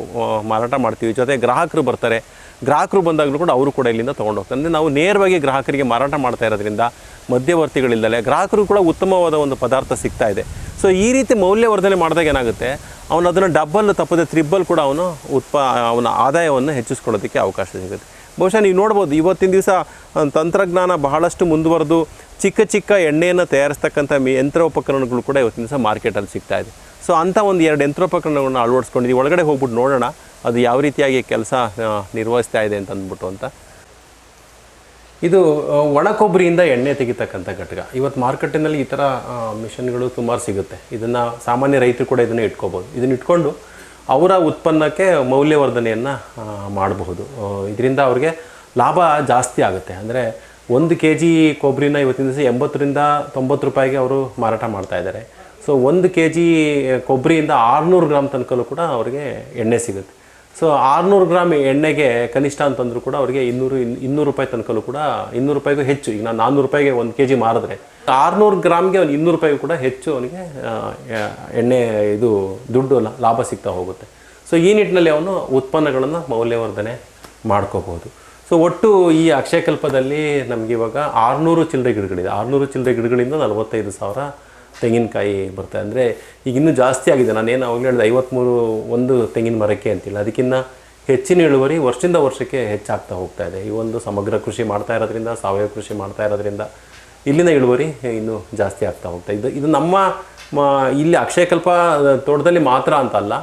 ಮಾರಾಟ ಮಾಡ್ತೀವಿ. ಜೊತೆ ಗ್ರಾಹಕರು ಬರ್ತಾರೆ. ಗ್ರಾಹಕರು ಬಂದಾಗಲೂ ಕೂಡ ಅವರು ಕೂಡ ಇಲ್ಲಿಂದ ತೊಗೊಂಡು ಹೋಗ್ತಾರೆ. ಅಂದರೆ ನಾವು ನೇರವಾಗಿ ಗ್ರಾಹಕರಿಗೆ ಮಾರಾಟ ಮಾಡ್ತಾ ಇರೋದ್ರಿಂದ ಮಧ್ಯವರ್ತಿಗಳಿಲ್ಲದೆ ಗ್ರಾಹಕರು ಕೂಡ ಉತ್ತಮವಾದ ಒಂದು ಪದಾರ್ಥ ಸಿಗ್ತಾ ಇದೆ. ಸೊ ಈ ರೀತಿ ಮೌಲ್ಯವರ್ಧನೆ ಮಾಡಿದಾಗ ಏನಾಗುತ್ತೆ? ಅವನು ಅದನ್ನು ಡಬ್ಬಲ್ ತಪ್ಪದೆ ತ್ರಿಬ್ಬಲ್ ಕೂಡ ಅವನು ಉತ್ಪ, ಅವನ ಆದಾಯವನ್ನು ಹೆಚ್ಚಿಸ್ಕೊಳ್ಳೋದಕ್ಕೆ ಅವಕಾಶ ಸಿಗುತ್ತೆ. ಬಹುಶಃ ನೀವು ನೋಡ್ಬೋದು, ಇವತ್ತಿನ ದಿವಸ ತಂತ್ರಜ್ಞಾನ ಬಹಳಷ್ಟು ಮುಂದುವರೆದು ಚಿಕ್ಕ ಚಿಕ್ಕ ಎಣ್ಣೆಯನ್ನು ತಯಾರಿಸ್ತಕ್ಕಂಥ ಮಿ, ಯಂತ್ರೋಪಕರಣಗಳು ಕೂಡ ಇವತ್ತಿನ ದಿವಸ ಮಾರ್ಕೆಟಲ್ಲಿ ಸಿಗ್ತಾ ಇದೆ. ಸೊ ಅಂಥ ಒಂದು ಎರಡು ಯಂತ್ರೋಪಕರಣಗಳನ್ನ ಅಳವಡಿಸ್ಕೊಂಡಿದ್ದೀವಿ. ಒಳಗಡೆ ಹೋಗ್ಬಿಟ್ಟು ನೋಡೋಣ, ಅದು ಯಾವ ರೀತಿಯಾಗಿ ಕೆಲಸ ನಿರ್ವಹಿಸ್ತಾ ಇದೆ ಅಂತ ಅಂದ್ಬಿಟ್ಟು ಅಂತ. ಇದು ಒಣಕೊಬ್ಬರಿಯಿಂದ ಒಣ ಕೊಬ್ಬರಿಯಿಂದ ಎಣ್ಣೆ ತೆಗಿತಕ್ಕಂಥ ಘಟಕ. ಇವತ್ತು ಮಾರ್ಕೆಟಿನಲ್ಲಿ ಈ ಥರ ಮಿಷನ್ಗಳು ಸುಮಾರು ಸಿಗುತ್ತೆ. ಇದನ್ನು ಸಾಮಾನ್ಯ ರೈತರು ಕೂಡ ಇದನ್ನು ಇಟ್ಕೋಬೋದು. ಇದನ್ನು ಇಟ್ಕೊಂಡು ಅವರ ಉತ್ಪನ್ನಕ್ಕೆ ಮೌಲ್ಯವರ್ಧನೆಯನ್ನು ಮಾಡಬಹುದು. ಇದರಿಂದ ಅವ್ರಿಗೆ ಲಾಭ ಜಾಸ್ತಿ ಆಗುತ್ತೆ. ಅಂದರೆ ಒಂದು ಕೆ ಜಿ ಕೊಬ್ಬರಿನ ಇವತ್ತಿನ ದಿವಸ ಎಂಬತ್ತರಿಂದ ತೊಂಬತ್ತು ರೂಪಾಯಿಗೆ ಅವರು ಮಾರಾಟ ಮಾಡ್ತಾ ಇದ್ದಾರೆ. ಸೊ ಒಂದು ಕೆ ಜಿ ಕೊಬ್ಬರಿಯಿಂದ ಆರುನೂರು ಗ್ರಾಮ್ ತನಕಲ್ಲೂ ಕೂಡ ಅವರಿಗೆ ಎಣ್ಣೆ ಸಿಗುತ್ತೆ. ಸೊ ಆರುನೂರು ಗ್ರಾಮ್ ಎಣ್ಣೆಗೆ ಕನಿಷ್ಠ ಅಂತಂದ್ರೂ ಕೂಡ ಅವರಿಗೆ ಇನ್ನೂರು, ಇನ್- ಇನ್ನೂರು ರೂಪಾಯಿ ತನಕಲ್ಲೂ ಕೂಡ ಇನ್ನೂರು ರೂಪಾಯಿಗೂ ಹೆಚ್ಚು. ಈಗ ನಾನು ನಾನ್ನೂರು ರೂಪಾಯಿಗೆ ಒಂದು ಕೆ ಜಿ ಮಾರಿದ್ರೆ ಆರುನೂರು ಗ್ರಾಮ್ಗೆ ಒಂದು ಇನ್ನೂರು ರೂಪಾಯಿಗೂ ಕೂಡ ಹೆಚ್ಚು ಅವನಿಗೆ ಎಣ್ಣೆ ಇದು ದುಡ್ಡು ಲಾಭ ಸಿಗ್ತಾ ಹೋಗುತ್ತೆ. ಸೊ ಈ ನಿಟ್ಟಿನಲ್ಲಿ ಅವನು ಉತ್ಪನ್ನಗಳನ್ನು ಮೌಲ್ಯವರ್ಧನೆ ಮಾಡ್ಕೋಬೋದು ಸೊ ಒಟ್ಟು ಈ ಅಕ್ಷಯಕಲ್ಪದಲ್ಲಿ ನಮಗೆ ಇವಾಗ ಆರುನೂರು ಚಿಲ್ಲರೆ ಗಿಡಗಳಿದೆ. ಆರುನೂರು ಚಿಲ್ಲರೆ ಗಿಡಗಳಿಂದ ನಲವತ್ತೈದು ಸಾವಿರ ತೆಂಗಿನಕಾಯಿ ಬರ್ತದೆ ಅಂದರೆ ಈಗ ಇನ್ನೂ ಜಾಸ್ತಿ ಆಗಿದೆ. ನಾನೇನು ಅವಾಗಲೇ ಹೇಳಿದೆ ಐವತ್ತ್ಮೂರು ಒಂದು ತೆಂಗಿನ ಮರಕ್ಕೆ ಅಂತಿಲ್ಲ. ಅದಕ್ಕಿಂತ ಹೆಚ್ಚಿನ ಇಳುವರಿ ವರ್ಷದಿಂದ ವರ್ಷಕ್ಕೆ ಹೆಚ್ಚಾಗ್ತಾ ಹೋಗ್ತಾ ಇದೆ. ಈ ಒಂದು ಸಮಗ್ರ ಕೃಷಿ ಮಾಡ್ತಾ ಇರೋದ್ರಿಂದ, ಸಾವಯವ ಕೃಷಿ ಮಾಡ್ತಾ ಇರೋದ್ರಿಂದ ಇಲ್ಲಿನ ಇಳುವರಿ ಇನ್ನೂ ಜಾಸ್ತಿ ಆಗ್ತಾ ಹೋಗ್ತಾ ಇದು. ಇದು ನಮ್ಮ ಇಲ್ಲಿ ಅಕ್ಷಯಕಲ್ಪ ತೋಟದಲ್ಲಿ ಮಾತ್ರ ಅಂತಲ್ಲ.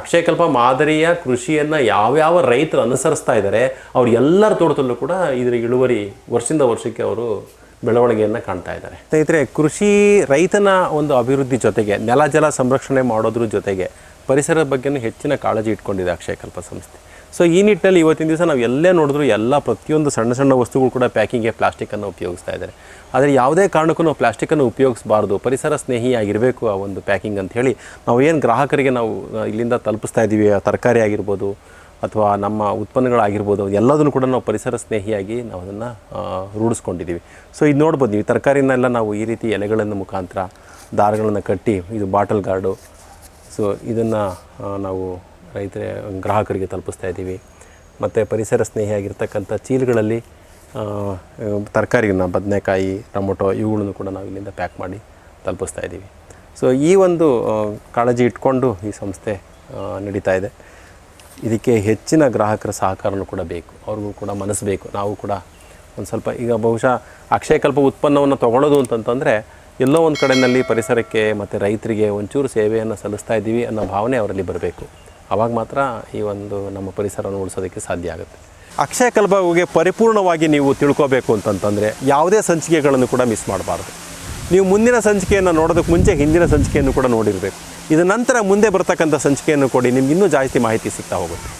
ಅಕ್ಷಯಕಲ್ಪ ಮಾದರಿಯ ಕೃಷಿಯನ್ನು ಯಾವ್ಯಾವ ರೈತರು ಅನುಸರಿಸ್ತಾ ಇದ್ದಾರೆ, ಅವ್ರು ಎಲ್ಲರ ತೋಟದಲ್ಲೂ ಕೂಡ ಇದರ ಇಳುವರಿ ವರ್ಷದಿಂದ ವರ್ಷಕ್ಕೆ ಅವರು ಬೆಳವಣಿಗೆಯನ್ನು ಕಾಣ್ತಾ ಇದ್ದಾರೆ. ಸ್ನೇಹಿತರೆ, ಕೃಷಿ ರೈತನ ಒಂದು ಅಭಿವೃದ್ಧಿ ಜೊತೆಗೆ, ನೆಲ ಜಲ ಸಂರಕ್ಷಣೆ ಮಾಡೋದ್ರ ಜೊತೆಗೆ ಪರಿಸರದ ಬಗ್ಗೆನೂ ಹೆಚ್ಚಿನ ಕಾಳಜಿ ಇಟ್ಕೊಂಡಿದೆ ಅಕ್ಷಯಕಲ್ಪ ಸಂಸ್ಥೆ ಸೊ ಈ ನಿಟ್ಟಿನಲ್ಲಿ ಇವತ್ತಿನ ದಿವಸ ನಾವು ಎಲ್ಲೇ ನೋಡಿದ್ರು ಎಲ್ಲ ಪ್ರತಿಯೊಂದು ಸಣ್ಣ ಸಣ್ಣ ವಸ್ತುಗಳು ಕೂಡ ಪ್ಯಾಕಿಂಗ್ಗೆ ಪ್ಲಾಸ್ಟಿಕ್ಕನ್ನು ಉಪಯೋಗಿಸ್ತಾ ಇದ್ದಾರೆ. ಆದರೆ ಯಾವುದೇ ಕಾರಣಕ್ಕೂ ನಾವು ಪ್ಲಾಸ್ಟಿಕ್ಕನ್ನು ಉಪಯೋಗಿಸಬಾರ್ದು. ಪರಿಸರ ಸ್ನೇಹಿಯಾಗಿರಬೇಕು ಆ ಒಂದು ಪ್ಯಾಕಿಂಗ್ ಅಂತ ಹೇಳಿ, ನಾವು ಏನು ಗ್ರಾಹಕರಿಗೆ ನಾವು ಇಲ್ಲಿಂದ ತಲುಪಿಸ್ತಾ ಇದ್ದೀವಿ ತರಕಾರಿ ಆಗಿರ್ಬೋದು ಅಥವಾ ನಮ್ಮ ಉತ್ಪನ್ನಗಳಾಗಿರ್ಬೋದು, ಎಲ್ಲದನ್ನು ಕೂಡ ನಾವು ಪರಿಸರ ಸ್ನೇಹಿಯಾಗಿ ನಾವು ಅದನ್ನು ರೂಢಿಸ್ಕೊಂಡಿದ್ದೀವಿ ಸೊ ಇದು ನೋಡ್ಬೋದು ನೀವು ತರಕಾರಿನೆಲ್ಲ ನಾವು ಈ ರೀತಿ ಎಲೆಗಳನ್ನು ಮುಖಾಂತರ ದಾರಗಳನ್ನು ಕಟ್ಟಿ, ಇದು ಬಾಟಲ್ ಗಾರ್ಡು ಸೊ ಇದನ್ನು ನಾವು ರೈತರ, ಗ್ರಾಹಕರಿಗೆ ತಲುಪಿಸ್ತಾ ಇದ್ದೀವಿ. ಮತ್ತು ಪರಿಸರ ಸ್ನೇಹಿಯಾಗಿರ್ತಕ್ಕಂಥ ಚೀಲಗಳಲ್ಲಿ ತರಕಾರಿನ ಬದನೆಕಾಯಿ, ಟೊಮೊಟೊ, ಇವುಗಳನ್ನು ಕೂಡ ನಾವು ಇಲ್ಲಿಂದ ಪ್ಯಾಕ್ ಮಾಡಿ ತಲುಪಿಸ್ತಾ ಇದ್ದೀವಿ. ಸೊ ಈ ಒಂದು ಕಾಳಜಿ ಇಟ್ಕೊಂಡು ಈ ಸಂಸ್ಥೆ ನಡೀತಾ ಇದೆ. ಇದಕ್ಕೆ ಹೆಚ್ಚಿನ ಗ್ರಾಹಕರ ಸಹಕಾರನೂ ಕೂಡ ಬೇಕು. ಅವ್ರಿಗೂ ಕೂಡ ಮನಸ್ಸು ಬೇಕು. ನಾವು ಕೂಡ ಒಂದು ಸ್ವಲ್ಪ ಈಗ ಬಹುಶಃ ಅಕ್ಷಯಕಲ್ಪ ಉತ್ಪನ್ನವನ್ನು ತೊಗೊಳೋದು ಅಂತಂತಂದರೆ ಎಲ್ಲೋ ಒಂದು ಕಡೆಯಲ್ಲಿ ಪರಿಸರಕ್ಕೆ ಮತ್ತು ರೈತರಿಗೆ ಒಂಚೂರು ಸೇವೆಯನ್ನು ಸಲ್ಲಿಸ್ತಾ ಇದ್ದೀವಿ ಅನ್ನೋ ಭಾವನೆ ಅವರಲ್ಲಿ ಬರಬೇಕು. ಆವಾಗ ಮಾತ್ರ ಈ ಒಂದು ನಮ್ಮ ಪರಿಸರವನ್ನು ಉಳಿಸೋದಕ್ಕೆ ಸಾಧ್ಯ ಆಗುತ್ತೆ. ಅಕ್ಷಯ ಕಲ್ಪ ಪರಿಪೂರ್ಣವಾಗಿ ನೀವು ತಿಳ್ಕೋಬೇಕು ಅಂತಂತಂದರೆ ಯಾವುದೇ ಸಂಚಿಕೆಗಳನ್ನು ಕೂಡ ಮಿಸ್ ಮಾಡಬಾರ್ದು. ನೀವು ಮುಂದಿನ ಸಂಚಿಕೆಯನ್ನು ನೋಡೋದಕ್ಕೆ ಮುಂಚೆ ಹಿಂದಿನ ಸಂಚಿಕೆಯನ್ನು ಕೂಡ ನೋಡಿರಬೇಕು. ಇದ ನಂತರ ಮುಂದೆ ಬರ್ತಕ್ಕಂಥ ಸಂಚಿಕೆಯನ್ನು ಕೊಡಿ ನಿಮ್ಗೆ ಇನ್ನೂ ಜಾಸ್ತಿ ಮಾಹಿತಿ ಸಿಗ್ತಾ ಹೋಗುತ್ತೆ.